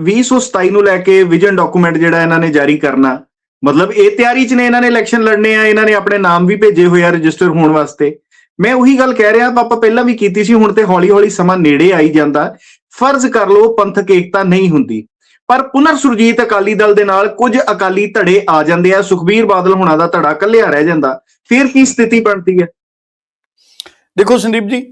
2027 ਨੂੰ ਲੈ ਕੇ ਵਿਜ਼ਨ ਡਾਕੂਮੈਂਟ ਜਿਹੜਾ ਇਹਨਾਂ ਨੇ ਜਾਰੀ ਕਰਨਾ ਮਤਲਬ ਇਹ ਤਿਆਰੀ 'ਚ ਨੇ ਇਹਨਾਂ ਨੇ ਇਲੈਕਸ਼ਨ ਲੜਨੇ ਆ ਇਹਨਾਂ ਨੇ ਆਪਣੇ ਨਾਮ ਵੀ ਭੇਜੇ ਹੋਏ ਆ ਰਜਿਸਟਰ ਹੋਣ ਵਾਸਤੇ। ਮੈਂ ਉਹੀ ਗੱਲ ਕਹਿ ਰਿਹਾ ਆਪਾਂ ਪਹਿਲਾਂ ਵੀ ਕੀਤੀ ਸੀ ਹੁਣ ਤੇ ਹੌਲੀ-ਹੌਲੀ ਸਮਾਂ ਨੇੜੇ ਆਈ ਜਾਂਦਾ। ਫਰਜ਼ ਕਰ ਲਓ ਪੰਥਕ ਏਕਤਾ ਨਹੀਂ ਹੁੰਦੀ। ਪਰ ਪੁਨਰ ਸੁਰਜੀਤ ਅਕਾਲੀ ਦਲ ਦੇ ਨਾਲ ਕੁਝ ਅਕਾਲੀ ਧੜੇ ਆ ਜਾਂਦੇ ਆ ਸੁਖਬੀਰ ਬਾਦਲ ਹੁਣਾਂ ਦਾ ਧੜਾ ਕੱਲਿਆ ਰਹਿ ਜਾਂਦਾ। ਫਿਰ ਕੀ ਸਥਿਤੀ ਬਣਦੀ ਹੈ? ਦੇਖੋ ਸੰਦੀਪ ਜੀ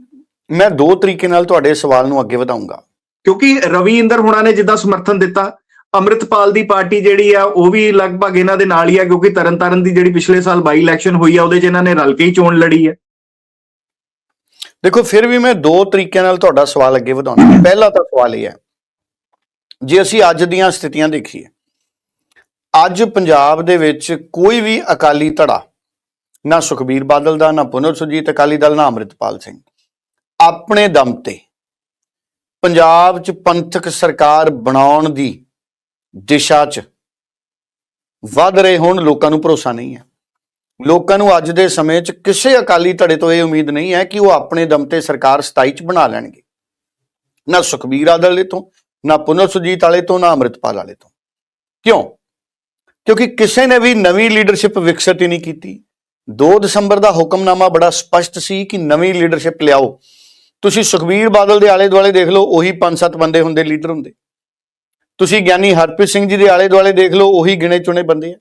ਮੈਂ ਦੋ ਤਰੀਕੇ ਨਾਲ ਤੁਹਾਡੇ ਸਵਾਲ ਨੂੰ ਅੱਗੇ ਵਧਾਉਂਗਾ। ਕਿਉਂਕਿ ਰਵੀ ਇੰਦਰ ਹੁਣਾਂ ਨੇ ਜਿੱਦਾਂ ਸਮਰਥਨ ਦਿੱਤਾ ਅੰਮ੍ਰਿਤਪਾਲ ਦੀ ਪਾਰਟੀ ਜਿਹੜੀ ਆ ਉਹ ਵੀ ਲਗਭਗ ਇਹਨਾਂ ਦੇ ਨਾਲ ਹੀ ਆ ਕਿਉਂਕਿ ਤਰਨਤਾਰਨ ਦੀ ਜਿਹੜੀ ਪਿਛਲੇ ਸਾਲ ਬਾਈ ਇਲੈਕਸ਼ਨ ਹੋਈ ਆ ਉਹਦੇ 'ਚ ਇਹਨਾਂ ਨੇ ਰਲ ਕੇ ਹੀ ਚੋਣ ਲੜੀ ਹੈ ਦੇਖੋ, ਫਿਰ ਵੀ ਮੈਂ ਦੋ ਤਰੀਕਿਆਂ ਨਾਲ ਤੁਹਾਡਾ ਸਵਾਲ ਅੱਗੇ ਵਧਾਉਣਾ ਪਹਿਲਾ ਤਾਂ ਸਵਾਲ ਇਹ ਹੈ, ਜੇ ਅਸੀਂ ਅੱਜ ਦੀਆਂ ਸਥਿਤੀਆਂ ਦੇਖੀਏ, ਅੱਜ ਪੰਜਾਬ ਦੇ ਵਿੱਚ ਕੋਈ ਵੀ ਅਕਾਲੀ ਧੜਾ, ਨਾ ਸੁਖਬੀਰ ਬਾਦਲ ਦਾ, ਨਾ ਪੁਨਰ ਸੁਰਜੀਤ ਅਕਾਲੀ ਦਲ, ਨਾ ਅੰਮ੍ਰਿਤਪਾਲ ਸਿੰਘ, ਆਪਣੇ ਦਮ ਤੇ ਪੰਜਾਬ 'ਚ ਪੰਥਕ ਸਰਕਾਰ ਬਣਾਉਣ ਦੀ ਦਿਸ਼ਾ 'ਚ ਵੱਧ ਰਹੇ ਹੋਣ, ਲੋਕਾਂ ਨੂੰ ਭਰੋਸਾ ਨਹੀਂ ਹੈ। ਲੋਕਾਂ ਨੂੰ ਅੱਜ ਦੇ ਸਮੇਂ 'ਚ ਕਿਸੇ ਅਕਾਲੀ ਧੜੇ ਤੋਂ ਇਹ ਉਮੀਦ ਨਹੀਂ ਹੈ ਕਿ ਉਹ ਆਪਣੇ ਦਮ ਤੇ ਸਰਕਾਰ 27 'ਚ ਬਣਾ ਲੈਣਗੇ। ਨਾ ਸੁਖਬੀਰ ਆਦਲ ਤੋਂ, ਨਾ ਪੁਨਰ ਸੁਜੀਤ ਵਾਲੇ ਤੋਂ, ਨਾ ਅੰਮ੍ਰਿਤਪਾਲ ਵਾਲੇ ਤੋਂ। ਕਿਉਂ? ਕਿਉਂਕਿ ਕਿਸੇ ਨੇ ਵੀ ਨਵੀਂ ਲੀਡਰਸ਼ਿਪ ਵਿਕਸਿਤ ਹੀ ਨਹੀਂ ਕੀਤੀ। 2 ਦਸੰਬਰ ਦਾ ਹੁਕਮਨਾਮਾ ਬੜਾ ਸਪਸ਼ਟ ਸੀ ਕਿ ਨਵੀਂ ਲੀਡਰਸ਼ਿਪ ਲਿਆਓ। ਤੁਸੀਂ ਸੁਖਬੀਰ ਬਾਦਲ ਦੇ ਆਲੇ ਦੁਆਲੇ ਦੇਖ ਲਓ, ਉਹੀ 5-7 ਬੰਦੇ ਹੁੰਦੇ ਲੀਡਰ ਹੁੰਦੇ। ਤੁਸੀਂ ਗਿਆਨੀ ਹਰਪ੍ਰੀਤ ਸਿੰਘ ਜੀ ਦੇ ਆਲੇ ਦੁਆਲੇ ਦੇਖ ਲਓ, ਉਹੀ ਗਿਣੇ ਚੁਣੇ ਬੰਦੇ ਆ।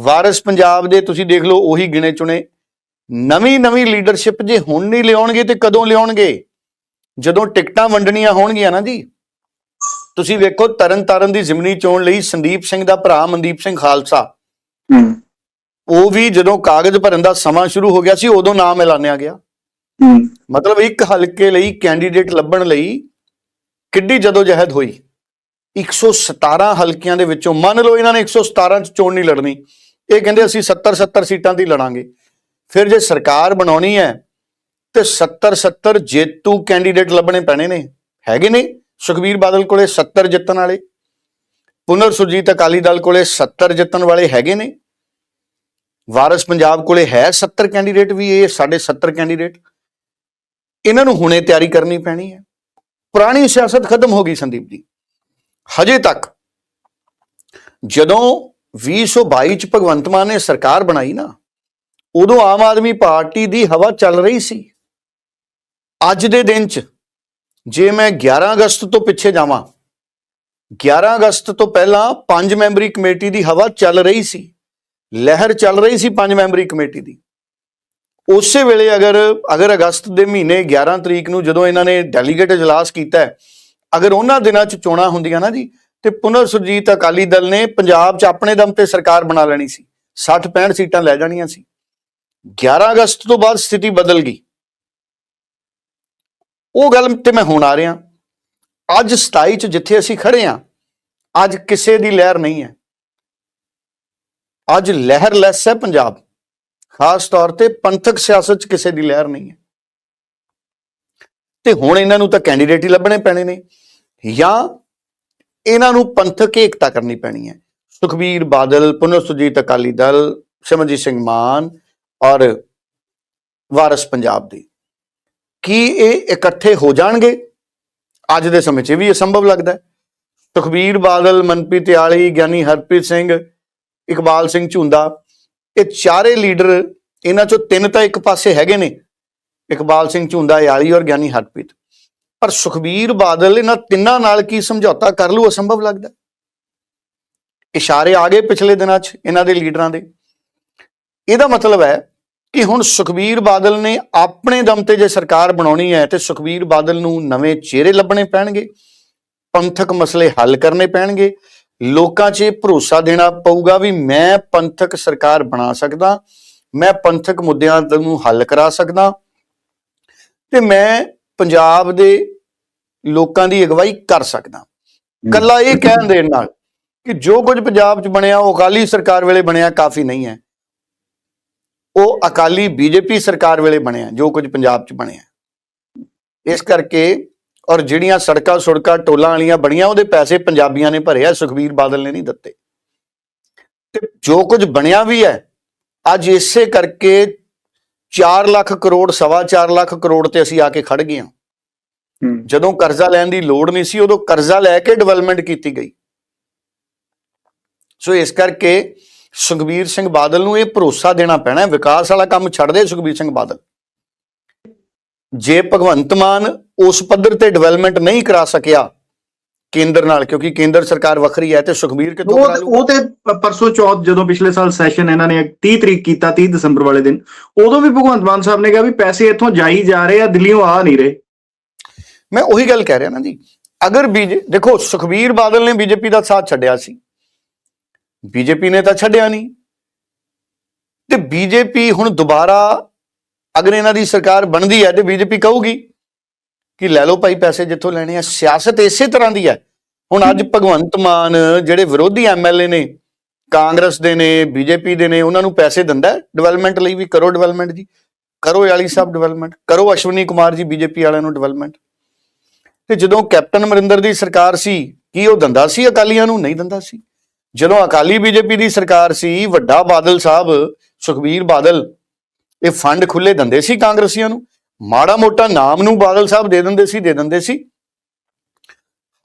ਵਾਰਿਸ ਪੰਜਾਬ ਦੇ ਤੁਸੀਂ ਦੇਖ ਲਓ ਉਹੀ ਗਿਣੇ ਚੁਣੇ। ਨਵੀਂ ਨਵੀਂ ਲੀਡਰਸ਼ਿਪ ਜੇ ਹੁਣ ਨਹੀਂ ਲਿਆਉਣਗੇ ਤੇ ਕਦੋਂ ਲਿਆਉਣਗੇ? ਜਦੋਂ ਟਿਕਟਾਂ ਵੰਡਣੀਆਂ ਹੋਣਗੀਆਂ ਨਾ ਜੀ। ਤੁਸੀਂ ਵੇਖੋ ਤਰਨ ਤਾਰਨ ਦੀ ਜ਼ਿਮਨੀ ਚੋਣ ਲਈ ਸੰਦੀਪ ਸਿੰਘ ਦਾ ਭਰਾ ਮਨਦੀਪ ਸਿੰਘ ਖਾਲਸਾ। ਉਹ ਵੀ ਜਦੋਂ ਕਾਗਜ਼ ਭਰਨ ਦਾ ਸਮਾਂ ਸ਼ੁਰੂ ਹੋ ਗਿਆ ਸੀ ਉਦੋਂ ਨਾਮ ਐਲਾਨਿਆ ਗਿਆ। ਮਤਲਬ ਇੱਕ ਹਲਕੇ ਲਈ ਕੈਂਡੀਡੇਟ ਲੱਭਣ ਲਈ ਕਿੱਡੀ ਜਦੋਜਹਿਦ ਹੋਈ। 117 ਹਲਕਿਆਂ ਦੇ ਵਿੱਚੋਂ ਮੰਨ ਲਓ ਇਹਨਾਂ ਨੇ 117 ਚ ਚੋਣ ਨਹੀਂ ਲੜਨੀ। ਇਹ ਕਹਿੰਦੇ ਅਸੀਂ 70 70 ਸੀਟਾਂ ਦੀ ਲੜਾਂਗੇ। ਫਿਰ ਜੇ ਸਰਕਾਰ ਬਣਾਉਣੀ ਹੈ, ਤੇ 70 70 ਜੇਤੂ ਕੈਂਡੀਡੇਟ ਲੱਭਣੇ ਪੈਣੇ ਨੇ। ਹੈਗੇ ਨੇ। ਸੁਖਬੀਰ ਬਾਦਲ ਕੋਲੇ 70 ਜਿੱਤਣ ਵਾਲੇ। ਪੁਨਰ ਸੁਰਜੀਤ ਅਕਾਲੀ ਦਲ ਕੋਲੇ 70 ਜਿੱਤਣ ਵਾਲੇ ਹੈਗੇ ਨੇ। ਵਾਰਿਸ ਪੰਜਾਬ ਕੋਲੇ ਹੈ 70 ਕੈਂਡੀਡੇਟ ਵੀ, ਇਹ ਸਾਡੇ 70 ਕੈਂਡੀਡੇਟ ਇਹਨਾਂ ਨੂੰ ਹੁਣੇ ਤਿਆਰੀ ਕਰਨੀ ਪੈਣੀ ਹੈ। ਪੁਰਾਣੀ ਸਿਆਸਤ ਖਤਮ ਹੋ ਗਈ ਸੰਦੀਪ ਜੀ। ਹਜੇ ਤੱਕ ਜਦੋਂ 2022 ਚ ਭਗਵੰਤ ਮਾਨ ਨੇ ਸਰਕਾਰ ਬਣਾਈ ਨਾ, ਉਦੋਂ ਆਮ ਆਦਮੀ ਪਾਰਟੀ ਦੀ ਹਵਾ ਚੱਲ ਰਹੀ ਸੀ। ਅੱਜ ਦੇ ਦਿਨ 'ਚ ਜੇ ਮੈਂ 11 ਅਗਸਤ ਤੋਂ ਪਿੱਛੇ ਜਾਵਾਂ 11 ਅਗਸਤ ਤੋਂ ਪਹਿਲਾਂ ਪੰਜ ਮੈਂਬਰੀ ਕਮੇਟੀ ਦੀ ਹਵਾ ਚੱਲ ਰਹੀ ਸੀ, ਲਹਿਰ ਚੱਲ ਰਹੀ ਸੀ ਪੰਜ ਮੈਂਬਰੀ ਕਮੇਟੀ ਦੀ। ਉਸੇ ਵੇਲੇ ਅਗਰ ਅਗਰ ਅਗਸਤ ਦੇ ਮਹੀਨੇ 11 ਤਰੀਕ ਨੂੰ ਜਦੋਂ ਇਹਨਾਂ ਨੇ ਡੈਲੀਗੇਟ ਇਜਲਾਸ ਕੀਤਾ, ਅਗਰ ਉਹਨਾਂ ਦਿਨਾਂ 'ਚ ਚੋਣਾਂ ਹੁੰਦੀਆਂ ਨਾ ਜੀ ਤੇ ਪੁਨਰ ਸੁਰਜੀਤ ਅਕਾਲੀ ਦਲ ਨੇ ਪੰਜਾਬ 'ਚ ਆਪਣੇ ਦਮ ਤੇ ਸਰਕਾਰ ਬਣਾ ਲੈਣੀ ਸੀ। 60 65 ਸੀਟਾਂ ਲੈ ਜਾਣੀਆਂ ਸੀ। 11 ਅਗਸਤ ਤੋਂ ਬਾਅਦ ਸਥਿਤੀ ਬਦਲ ਗਈ। ਉਹ ਗੱਲ ਤੇ ਮੈਂ ਹੁਣ ਆ ਰਿਹਾ। ਅੱਜ 27 ਚ ਜਿੱਥੇ ਅਸੀਂ ਖੜੇ ਆ, ਅੱਜ ਕਿਸੇ ਦੀ ਲਹਿਰ ਨਹੀਂ ਹੈ। ਅੱਜ ਲਹਿਰ ਲੈਸ ਹੈ ਪੰਜਾਬ। ਖਾਸ ਤੌਰ ਤੇ ਪੰਥਕ ਸਿਆਸਤ ਚ ਕਿਸੇ ਦੀ ਲਹਿਰ ਨਹੀਂ ਹੈ। ਤੇ ਹੁਣ ਇਹਨਾਂ ਨੂੰ ਤਾਂ ਕੈਂਡੀਡੇਟ ਹੀ ਲੱਭਣੇ ਪੈਣੇ ਨੇ। ਜਾਂ ਇਹਨਾਂ ਨੂੰ ਪੰਥਕ ਏਕਤਾ ਕਰਨੀ ਪੈਣੀ ਹੈ। ਸੁਖਬੀਰ ਬਾਦਲ ਪੁਨਰ ਸੁਰਜੀਤ ਅਕਾਲੀ ਦਲ ਸਿਮਰਜੀਤ ਸਿੰਘ ਮਾਨ ਔਰ ਵਾਰਸ ਪੰਜਾਬ ਦੀ। ਕੀ ਇਹ ਇਕੱਠੇ ਹੋ ਜਾਣਗੇ? ਅੱਜ ਦੇ ਸਮੇਂ 'ਚ ਇਹ ਵੀ ਇਹ ਸੰਭਵ ਲੱਗਦਾ ਹੈ। ਸੁਖਬੀਰ ਬਾਦਲ, ਮਨਪ੍ਰੀਤ ਆਲੀ ਗਿਆਨੀ ਹਰਪ੍ਰੀਤ ਸਿੰਘ, ਇਕਬਾਲ ਸਿੰਘ ਝੁੰਦਾ, ਇਹ ਚਾਰੇ ਲੀਡਰ ਇਹਨਾਂ ਚੋਂ ਤਿੰਨ ਤਾਂ ਇੱਕ ਪਾਸੇ ਹੈਗੇ ਨੇ। ਇਕਬਾਲ ਸਿੰਘ ਝੁੰਦਾ ਆਲੀ ਔਰ ਗਿਆਨੀ ਹਰਪ੍ਰੀਤ। ਪਰ ਸੁਖਬੀਰ ਬਾਦਲ ਇਹਨਾਂ ਤਿੰਨਾਂ ਨਾਲ ਕੀ ਸਮਝੌਤਾ ਕਰ ਲੂ ਅਸੰਭਵ ਲੱਗਦਾ ਇਸ਼ਾਰੇ ਆ ਗਏ ਪਿਛਲੇ ਦਿਨਾਂ 'ਚ ਇਹਨਾਂ ਦੇ ਲੀਡਰਾਂ ਦੇ। ਇਹਦਾ ਮਤਲਬ ਹੈ ਕਿ ਹੁਣ ਸੁਖਬੀਰ ਬਾਦਲ ਨੇ ਆਪਣੇ ਦਮ ਤੇ ਜੇ ਸਰਕਾਰ ਬਣਾਉਣੀ ਹੈ ਤੇ ਸੁਖਬੀਰ ਬਾਦਲ ਨੂੰ ਨਵੇਂ ਚਿਹਰੇ ਲੱਭਣੇ ਪੈਣਗੇ, ਪੰਥਕ ਮਸਲੇ ਹੱਲ ਕਰਨੇ ਪੈਣਗੇ, ਲੋਕਾਂ 'ਚ ਇਹ ਭਰੋਸਾ ਦੇਣਾ ਪਊਗਾ ਵੀ ਮੈਂ ਪੰਥਕ ਸਰਕਾਰ ਬਣਾ ਸਕਦਾ, ਮੈਂ ਪੰਥਕ ਮੁੱਦਿਆਂ ਨੂੰ ਹੱਲ ਕਰਾ ਸਕਦਾ ਤੇ ਮੈਂ ਪੰਜਾਬ ਦੇ ਲੋਕਾਂ ਦੀ ਅਗਵਾਈ ਕਰ ਸਕਦਾ। ਕੱਲਾ ਇਹ ਕਹਿਣ ਦੇਣ ਨਾਲ ਕਿ ਜੋ ਕੁਝ ਪੰਜਾਬ 'ਚ ਬਣਿਆ, ਉਹ ਅਕਾਲੀ ਸਰਕਾਰ ਵੇਲੇ ਬਣਿਆ ਕਾਫੀ ਨਹੀਂ ਹੈ। ਉਹ ਅਕਾਲੀ ਬੀਜੇਪੀ ਸਰਕਾਰ ਵੇਲੇ ਬਣਿਆ, ਜੋ ਕੁਝ ਪੰਜਾਬ 'ਚ ਬਣਿਆ। ਇਸ ਕਰਕੇ ਔਰ ਜਿਹੜੀਆਂ ਸੜਕਾਂ ਸੁੜਕਾਂ, ਟੋਲਾਂ ਵਾਲੀਆਂ ਬਣੀਆਂ, ਉਹਦੇ ਪੈਸੇ ਪੰਜਾਬੀਆਂ ਨੇ ਭਰੇ ਆ, ਸੁਖਬੀਰ ਬਾਦਲ ਨੇ ਨਹੀਂ ਦਿੱਤੇ। ਤੇ ਜੋ ਕੁਝ ਬਣਿਆ ਵੀ ਹੈ, ਅੱਜ ਇਸੇ ਕਰਕੇ 4 ਲੱਖ ਕਰੋੜ ਸਵਾ 4 ਲੱਖ ਕਰੋੜ ਤੇ ਅਸੀਂ ਆ ਕੇ ਖੜ ਗਏ ਹਾਂ। ਜਦੋਂ ਕਰਜ਼ਾ ਲੈਣ ਦੀ ਲੋੜ ਨਹੀਂ ਸੀ ਉਦੋਂ ਕਰਜ਼ਾ ਲੈ ਕੇ ਡਿਵੈਲਪਮੈਂਟ ਕੀਤੀ ਗਈ। ਸੋ ਇਸ ਕਰਕੇ ਸੁਖਬੀਰ ਸਿੰਘ ਬਾਦਲ ਨੂੰ ਇਹ ਭਰੋਸਾ ਦੇਣਾ ਪੈਣਾ ਹੈ ਵਿਕਾਸ ਵਾਲਾ ਕੰਮ ਛੱਡ ਦੇ ਸੁਖਬੀਰ ਸਿੰਘ ਬਾਦਲ। ਜੇ ਭਗਵੰਤ ਮਾਨ ਉਸ ਪੱਧਰ ਤੇ ਡਿਵੈਲਪਮੈਂਟ ਨਹੀਂ ਕਰਾ ਸਕਿਆ ਕੇਂਦਰ ਨਾਲ ਕਿਉਂਕਿ ਕੇਂਦਰ ਸਰਕਾਰ ਵੱਖਰੀ ਹੈ ਤੇ ਸੁਖਬੀਰ ਕਿਤੋਂ ਕਰਾ ਉਹ ਲੂ ਉਹ ਤੇ ਪਰਸੋਂ ਚੌਥ ਜਦੋਂ ਪਿਛਲੇ ਸਾਲ ਸੈਸ਼ਨ ਇਹਨਾਂ ਨੇ 30 ਤਰੀਕ ਕੀਤਾ 30 ਦਸੰਬਰ ਵਾਲੇ ਦਿਨ ਉਦੋਂ ਵੀ ਭਗਵੰਤ ਮਾਨ ਸਾਹਿਬ ਨੇ ਕਿਹਾ ਵੀ ਪੈਸੇ ਇੱਥੋਂ ਜਾਈ ਜਾ ਰਹੇ ਆ ਦਿੱਲੀੋਂ ਆ ਨਹੀਂ ਰਹੇ। ਮੈਂ ਉਹੀ ਗੱਲ ਕਹਿ ਰਿਹਾ ਨਾ ਜੀ ਅਗਰ ਬੀਜੇ ਦੇਖੋ ਸੁਖਬੀਰ ਬਾਦਲ ਨੇ ਬੀਜੇਪੀ ਦਾ ਸਾਥ ਛੱਡਿਆ ਸੀ। ਬੀਜੇਪੀ ਨੇ ਤਾਂ ਛੱਡਿਆ ਨਹੀਂ। ਤੇ ਬੀਜੇਪੀ ਹੁਣ ਦੁਬਾਰਾ ਅਗਰ ਇਹਨਾਂ ਦੀ ਸਰਕਾਰ ਬਣਦੀ ਹੈ ਤੇ ਬੀਜੇਪੀ ਕਹੂਗੀ। ਕਿ ਲੈ ਲਓ ਭਾਈ ਪੈਸੇ ਜਿੱਥੋਂ ਲੈਣੇ ਆ, ਸਿਆਸਤ ਇਸੇ ਤਰ੍ਹਾਂ ਦੀ ਹੈ। ਹੁਣ ਅੱਜ ਭਗਵੰਤ ਮਾਨ ਜਿਹੜੇ ਵਿਰੋਧੀ ਐਮਐਲਏ ਨੇ, ਕਾਂਗਰਸ ਦੇ ਨੇ ਬੀਜੇਪੀ ਦੇ ਨੇ, ਉਹਨਾਂ ਨੂੰ ਪੈਸੇ ਦਿੰਦਾ ਡਿਵੈਲਪਮੈਂਟ ਲਈ ਵੀ, ਕਰੋ ਡਿਵੈਲਪਮੈਂਟ ਜੀ। ਕਰੋ ਯਾਲੀ ਸਾਹਿਬ ਡਿਵੈਲਪਮੈਂਟ, ਕਰੋ ਅਸ਼ਵਨੀ ਕੁਮਾਰ ਜੀ ਬੀਜੇਪੀ ਵਾਲਿਆਂ ਨੂੰ ਡਿਵੈਲਪਮੈਂਟ। ਤੇ ਜਦੋਂ ਕੈਪਟਨ ਅਮਰਿੰਦਰ ਦੀ ਸਰਕਾਰ ਸੀ, ਕੀ ਉਹ ਦੰਦਾ ਸੀ ਅਕਾਲੀਆਂ ਨੂੰ? ਨਹੀਂ ਦੰਦਾ ਸੀ। ਜਦੋਂ ਅਕਾਲੀ ਬੀਜੇਪੀ ਦੀ ਸਰਕਾਰ ਸੀ, ਵੱਡਾ ਬਾਦਲ ਸਾਹਿਬ ਸੁਖਬੀਰ ਬਾਦਲ, ਇਹ ਫੰਡ ਖੁੱਲੇ ਦਿੰਦੇ ਸੀ ਕਾਂਗਰਸੀਆਂ ਨੂੰ। ਮਾੜਾ ਮੋਟਾ ਨਾਮ ਨੂੰ ਬਾਦਲ ਸਾਹਿਬ ਦੇ ਦਿੰਦੇ ਸੀ, ਦੇ ਦਿੰਦੇ ਸੀ।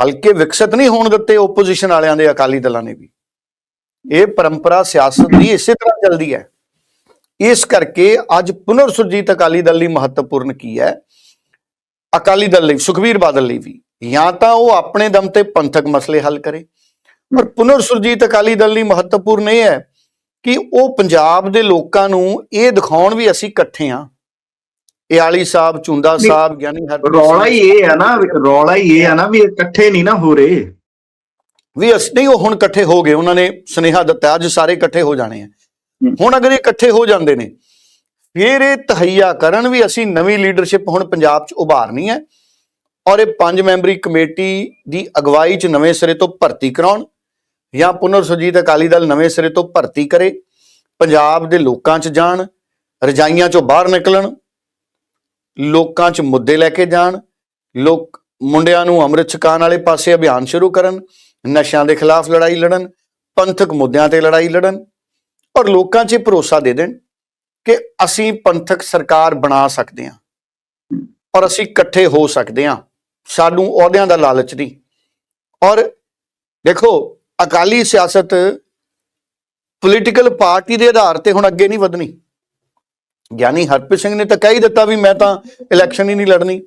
ਹਲਕੇ ਵਿਕਸਿਤ ਨਹੀਂ ਹੋਣ ਦਿੱਤੇ ਓਪੋਜੀਸ਼ਨ ਵਾਲਿਆਂ ਦੇ, ਅਕਾਲੀ ਦਲਾਂ ਨੇ ਵੀ। ਇਹ ਪਰੰਪਰਾ ਸਿਆਸਤ ਦੀ ਇਸੇ ਤਰ੍ਹਾਂ ਚੱਲਦੀ ਹੈ। ਇਸ ਕਰਕੇ ਅੱਜ ਪੁਨਰ ਸੁਰਜੀਤ ਅਕਾਲੀ ਦਲ ਲਈ ਮਹੱਤਵਪੂਰਨ ਕੀ ਹੈ? ਅਕਾਲੀ ਦਲ ਲਈ ਸੁਖਬੀਰ ਬਾਦਲ ਲਈ ਵੀ। ਜਾਂ ਤਾਂ ਉਹ ਆਪਣੇ ਦਮ ਤੇ ਪੰਥਕ ਮਸਲੇ ਹੱਲ ਕਰੇ। ਪਰ ਪੁਨਰ ਸੁਰਜੀਤ ਅਕਾਲੀ ਦਲ ਲਈ ਮਹੱਤਵਪੂਰਨ ਇਹ ਹੈ ਕਿ ਉਹ ਪੰਜਾਬ ਦੇ ਲੋਕਾਂ ਨੂੰ ਇਹ ਦਿਖਾਉਣ ਵੀ ਅਸੀਂ ਇਕੱਠੇ ਆ ਇਆਲੀ ਸਾਹਿਬ ਚੁੰਦਾ ਸਾਹਿਬ ਗਿਆਨੀ ਹਰਪ੍ਰੀਤ ਰੌਲਾ ਹੀ ਇਹ ਹੈ ਨਾ ਰੌਲਾ ਹੀ ਇਹ ਹੈ ਨਾ ਵੀ ਇਕੱਠੇ ਨਹੀਂ ਨਾ ਹੋ ਰਹੇ। ਵੀ ਅਸੀਂ ਨਹੀਂ ਉਹ ਹੁਣ ਇਕੱਠੇ ਹੋ ਗਏ ਉਹਨਾਂ ਨੇ ਸੁਨੇਹਾ ਦਿੱਤਾ ਅੱਜ ਸਾਰੇ ਇਕੱਠੇ ਹੋ ਜਾਣੇ ਆ। ਹੁਣ ਅਗਰ ਇਹ ਇਕੱਠੇ ਹੋ ਜਾਂਦੇ ਨੇ ਫਿਰ ਇਹ ਤਹਈਆ ਕਰਨ ਵੀ ਅਸੀਂ ਨਵੀਂ ਲੀਡਰਸ਼ਿਪ ਹੁਣ ਪੰਜਾਬ 'ਚ ਉਭਾਰਨੀ ਹੈ ਔਰ ਇਹ ਪੰਜ ਮੈਂਬਰੀ ਕਮੇਟੀ ਦੀ ਅਗਵਾਈ 'ਚ ਨਵੇਂ ਸਿਰੇ ਤੋਂ ਭਰਤੀ ਕਰਾਉਣ ਜਾਂ ਪੁਨਰ ਸੁਰਜੀਤ ਅਕਾਲੀ ਦਲ ਨਵੇਂ ਸਿਰੇ ਤੋਂ ਭਰਤੀ ਕਰੇ ਪੰਜਾਬ ਦੇ ਲੋਕਾਂ 'ਚ ਜਾਣ ਰਜਾਈਆਂ 'ਚੋਂ ਬਾਹਰ ਨਿਕਲਣ ਲੋਕਾਂ 'ਚ ਮੁੱਦੇ ਲੈ ਕੇ ਜਾਣ, ਲੋਕ ਮੁੰਡਿਆਂ ਨੂੰ ਅੰਮ੍ਰਿਤ ਛਕਾਉਣ ਵਾਲੇ ਪਾਸੇ ਅਭਿਆਨ ਸ਼ੁਰੂ ਕਰਨ, ਨਸ਼ਿਆਂ ਦੇ ਖਿਲਾਫ ਲੜਾਈ ਲੜਨ, ਪੰਥਕ ਮੁੱਦਿਆਂ ਤੇ ਲੜਾਈ ਲੜਨ, ਔਰ ਲੋਕਾਂ 'ਚ ਭਰੋਸਾ ਦੇ ਦੇਣ ਕਿ ਅਸੀਂ ਪੰਥਕ ਸਰਕਾਰ ਬਣਾ ਸਕਦੇ ਹਾਂ, ਔਰ ਅਸੀਂ ਇਕੱਠੇ ਹੋ ਸਕਦੇ ਹਾਂ, ਸਾਨੂੰ ਅਹੁਦਿਆਂ ਦਾ ਲਾਲਚ ਨਹੀਂ। ਔਰ ਦੇਖੋ, ਅਕਾਲੀ ਸਿਆਸਤ ਪੋਲੀਟੀਕਲ ਪਾਰਟੀ ਦੇ ਆਧਾਰ ਤੇ ਹੁਣ ਅੱਗੇ ਨਹੀਂ ਵਧਣੀ। ਗਿਆਨੀ ਹਰਪ੍ਰੀਤ ਸਿੰਘ ਨੇ ਤਾਂ ਕਹਿ ਹੀ ਦਿੱਤਾ ਵੀ ਮੈਂ ਤਾਂ ਇਲੈਕਸ਼ਨ ਹੀ ਨਹੀਂ ਲੜਨੀ।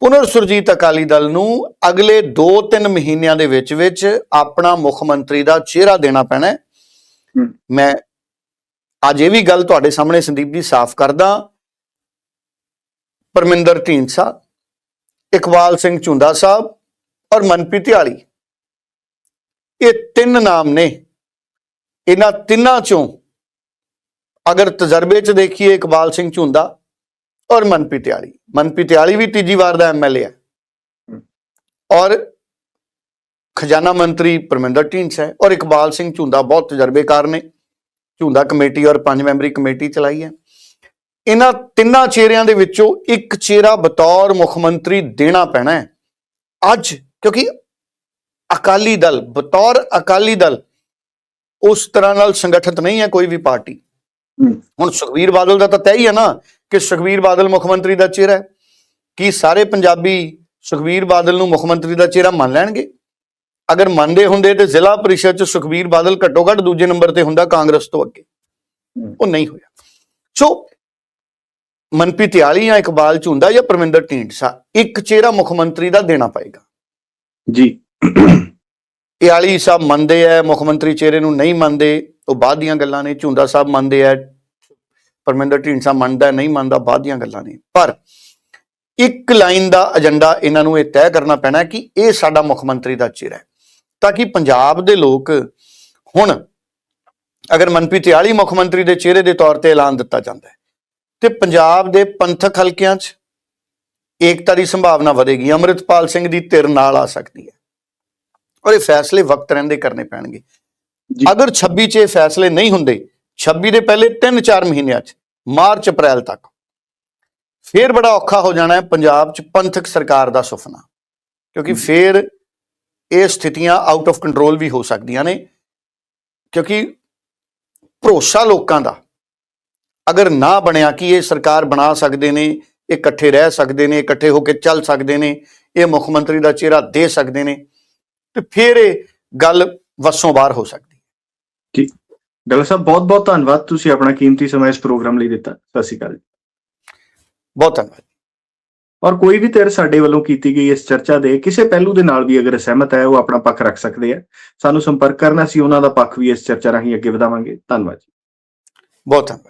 ਪੁਨਰ ਸੁਰਜੀਤ ਅਕਾਲੀ ਦਲ ਨੂੰ ਅਗਲੇ 2-3 ਮਹੀਨਿਆਂ ਦੇ ਵਿੱਚ ਵਿੱਚ ਆਪਣਾ ਮੁੱਖ ਮੰਤਰੀ ਦਾ ਚਿਹਰਾ ਦੇਣਾ ਪੈਣਾ। ਮੈਂ ਅੱਜ ਇਹ ਵੀ ਗੱਲ ਤੁਹਾਡੇ ਸਾਹਮਣੇ ਸੰਦੀਪ ਜੀ ਸਾਫ਼ ਕਰਦਾ। ਪਰਮਿੰਦਰ ਢੀਂਡਸਾ ਇਕਬਾਲ ਸਿੰਘ ਝੁੰਦਾ ਸਾਹਿਬ ਔਰ ਮਨਪ੍ਰੀਤ ਢਿਆਲੀ ਇਹ ਤਿੰਨ ਨਾਮ ਨੇ। ਇਹਨਾਂ ਤਿੰਨਾਂ ਚੋਂ ਅਗਰ ਤਜਰਬੇ 'ਚ ਦੇਖੀਏ ਇਕਬਾਲ ਸਿੰਘ ਝੁੰਦਾ ਔਰ ਮਨਪ੍ਰੀਤ ਢਿਆਲੀ ਮਨਪ੍ਰੀਤ ਢਿਆਲੀ ਵੀ ਤੀਜੀ ਵਾਰ ਦਾ ਐਮਐਲਏ ਹੈ। ਔਰ ਖਜ਼ਾਨਾ ਮੰਤਰੀ ਪਰਮਿੰਦਰ ਢੀਂਡਸਾ ਹੈ ਔਰ ਇਕਬਾਲ ਸਿੰਘ ਝੁੰਦਾ ਬਹੁਤ ਤਜਰਬੇਕਾਰ ਨੇ। ਝੁੰਦਾ ਕਮੇਟੀ ਔਰ ਪੰਜ ਮੈਂਬਰੀ ਕਮੇਟੀ ਚਲਾਈ ਹੈ। ਇਹਨਾਂ ਤਿੰਨਾਂ ਚਿਹਰਿਆਂ ਦੇ ਵਿੱਚੋਂ ਇੱਕ ਚਿਹਰਾ ਬਤੌਰ ਮੁੱਖ ਮੰਤਰੀ ਦੇਣਾ ਪੈਣਾ ਹੈ। ਅੱਜ ਕਿਉਂਕਿ ਅਕਾਲੀ ਦਲ, ਬਤੌਰ ਅਕਾਲੀ ਦਲ ਉਸ ਤਰ੍ਹਾਂ ਨਾਲ ਸੰਗਠਿਤ ਨਹੀਂ ਹੈ ਕੋਈ ਵੀ ਪਾਰਟੀ। ਹੁਣ ਸੁਖਵੀਰ ਬਾਦਲ ਦਾ ਤਾਂ ਤੈਅ ਹੀ ਹੈ ਨਾ ਕਿ ਸੁਖਵੀਰ ਬਾਦਲ ਮੁੱਖ ਮੰਤਰੀ ਦਾ ਚਿਹਰਾ ਹੈ। ਕੀ ਸਾਰੇ ਪੰਜਾਬੀ ਸੁਖਵੀਰ ਬਾਦਲ ਨੂੰ ਮੁੱਖ ਮੰਤਰੀ ਦਾ ਚਿਹਰਾ ਮੰਨ ਲੈਣਗੇ? ਅਗਰ ਮੰਨਦੇ ਹੁੰਦੇ ਤੇ ਜ਼ਿਲ੍ਹਾ ਪਰਿਸ਼ਦ ਚ ਸੁਖਵੀਰ ਬਾਦਲ ਘੱਟੋ ਘੱਟ ਦੂਜੇ ਨੰਬਰ ਤੇ ਹੁੰਦਾ ਕਾਂਗਰਸ ਤੋਂ ਅੱਗੇ। ਉਹ ਨਹੀਂ ਹੋਇਆ। ਸੋ ਮਨਪ੍ਰੀਤ ਢਿਆਲੀ ਜਾਂ ਇਕਬਾਲ ਝੁੰਦਾ ਜਾਂ ਪਰਮਿੰਦਰ ਢੀਂਡਸਾ ਇੱਕ ਚਿਹਰਾ ਮੁੱਖ ਮੰਤਰੀ ਦਾ ਦੇਣਾ ਪਏਗਾ। ਜੀ। ਇਆਲੀ ਸਾਹਿਬ ਮੰਨਦੇ ਆ ਮੁੱਖ ਮੰਤਰੀ ਚਿਹਰੇ ਨੂੰ ਨਹੀਂ ਮੰਨਦੇ ਉਹ ਬਾਅਦ ਦੀਆਂ ਗੱਲਾਂ ਨੇ ਝੁੰਦਾ ਸਾਹਿਬ ਮੰਨਦੇ ਆ ਪਰਮਿੰਦਰ ਢੀਂਡਸਾ ਮੰਨਦਾ ਨਹੀਂ ਮੰਨਦਾ ਬਾਅਦ ਦੀਆਂ ਗੱਲਾਂ ਨੇ। ਪਰ ਇੱਕ ਲਾਈਨ ਦਾ ਏਜੰਡਾ ਇਹਨਾਂ ਨੂੰ ਇਹ ਤੈਅ ਕਰਨਾ ਪੈਣਾ ਕਿ ਇਹ ਸਾਡਾ ਮੁੱਖ ਮੰਤਰੀ ਦਾ ਚਿਹਰਾ ਹੈ। ਤਾਂ ਕਿ ਪੰਜਾਬ ਦੇ ਲੋਕ ਹੁਣ ਅਗਰ ਮਨਪ੍ਰੀਤ ਇਆਲੀ ਮੁੱਖ ਮੰਤਰੀ ਦੇ ਚਿਹਰੇ ਦੇ ਤੌਰ ਤੇ ਐਲਾਨ ਦਿੱਤਾ ਜਾਂਦਾ ਹੈ ਤੇ ਪੰਜਾਬ ਦੇ ਪੰਥਕ ਹਲਕਿਆਂ 'ਚ ਏਕਤਾ ਦੀ ਸੰਭਾਵਨਾ ਵਧੇਗੀ ਅੰਮ੍ਰਿਤਪਾਲ ਸਿੰਘ ਦੀ ਧਿਰ ਨਾਲ ਆ ਸਕਦੀ ਹੈ। ਔਰ ਇਹ ਫੈਸਲੇ ਵਕਤ ਰਹਿੰਦੇ ਕਰਨੇ ਪੈਣਗੇ। ਅਗਰ 26 ਚ ਇਹ ਫੈਸਲੇ ਨਹੀਂ ਹੁੰਦੇ 26 ਦੇ ਪਹਿਲੇ 3-4 ਮਹੀਨਿਆਂ ਚ ਮਾਰਚ ਅਪ੍ਰੈਲ ਤੱਕ ਫੇਰ ਬੜਾ ਔਖਾ ਹੋ ਜਾਣਾ ਹੈ ਪੰਜਾਬ ਚ ਪੰਥਕ ਸਰਕਾਰ ਦਾ ਸੁਪਨਾ ਕਿਉਂਕਿ ਫੇਰ ਇਹ ਸਥਿਤੀਆਂ ਆਊਟ ਆਫ ਕੰਟਰੋਲ ਵੀ ਹੋ ਸਕਦੀਆਂ ਨੇ ਕਿਉਂਕਿ ਭਰੋਸਾ ਲੋਕਾਂ ਦਾ ਅਗਰ ਨਾ ਬਣਿਆ ਕਿ ਇਹ ਸਰਕਾਰ ਬਣਾ ਸਕਦੇ ਨੇ ਇਹ ਇਕੱਠੇ ਰਹਿ ਸਕਦੇ ਨੇ ਇਕੱਠੇ ਹੋ ਕੇ ਚੱਲ ਸਕਦੇ ਨੇ ਇਹ ਮੁੱਖ ਮੰਤਰੀ ਦਾ ਚਿਹਰਾ ਦੇ ਸਕਦੇ ਨੇ ਤੇ ਫਿਰ ਇਹ ਗੱਲ ਵੱਸੋਂ ਬਾਹਰ ਹੋ ਸਕਦੀ ਹੈ। ਡਾਕਟਰ ਸਾਹਿਬ ਬਹੁਤ ਬਹੁਤ ਧੰਨਵਾਦ ਤੁਸੀਂ ਆਪਣਾ ਕੀਮਤੀ ਸਮਾਂ ਇਸ ਪ੍ਰੋਗਰਾਮ ਲਈ ਦਿੱਤਾ। ਸਤਿ ਸ਼੍ਰੀ ਅਕਾਲ ਬਹੁਤ ਧੰਨਵਾਦ। ਔਰ ਕੋਈ ਵੀ ਧਿਰ ਸਾਡੇ ਵੱਲੋਂ ਕੀਤੀ ਗਈ ਇਸ ਚਰਚਾ ਦੇ ਕਿਸੇ ਪਹਿਲੂ ਦੇ ਨਾਲ ਵੀ ਅਗਰ ਸਹਿਮਤ ਹੈ ਉਹ ਆਪਣਾ ਪੱਖ ਰੱਖ ਸਕਦੇ ਆ। ਸਾਨੂੰ ਸੰਪਰਕ ਕਰਨਾ ਸੀ ਉਹਨਾਂ ਦਾ ਪੱਖ ਵੀ ਇਸ ਚਰਚਾ ਰਾਹੀਂ ਅੱਗੇ ਵਧਾਵਾਂਗੇ। ਧੰਨਵਾਦ ਜੀ। ਬਹੁਤ ਧੰਨਵਾਦ।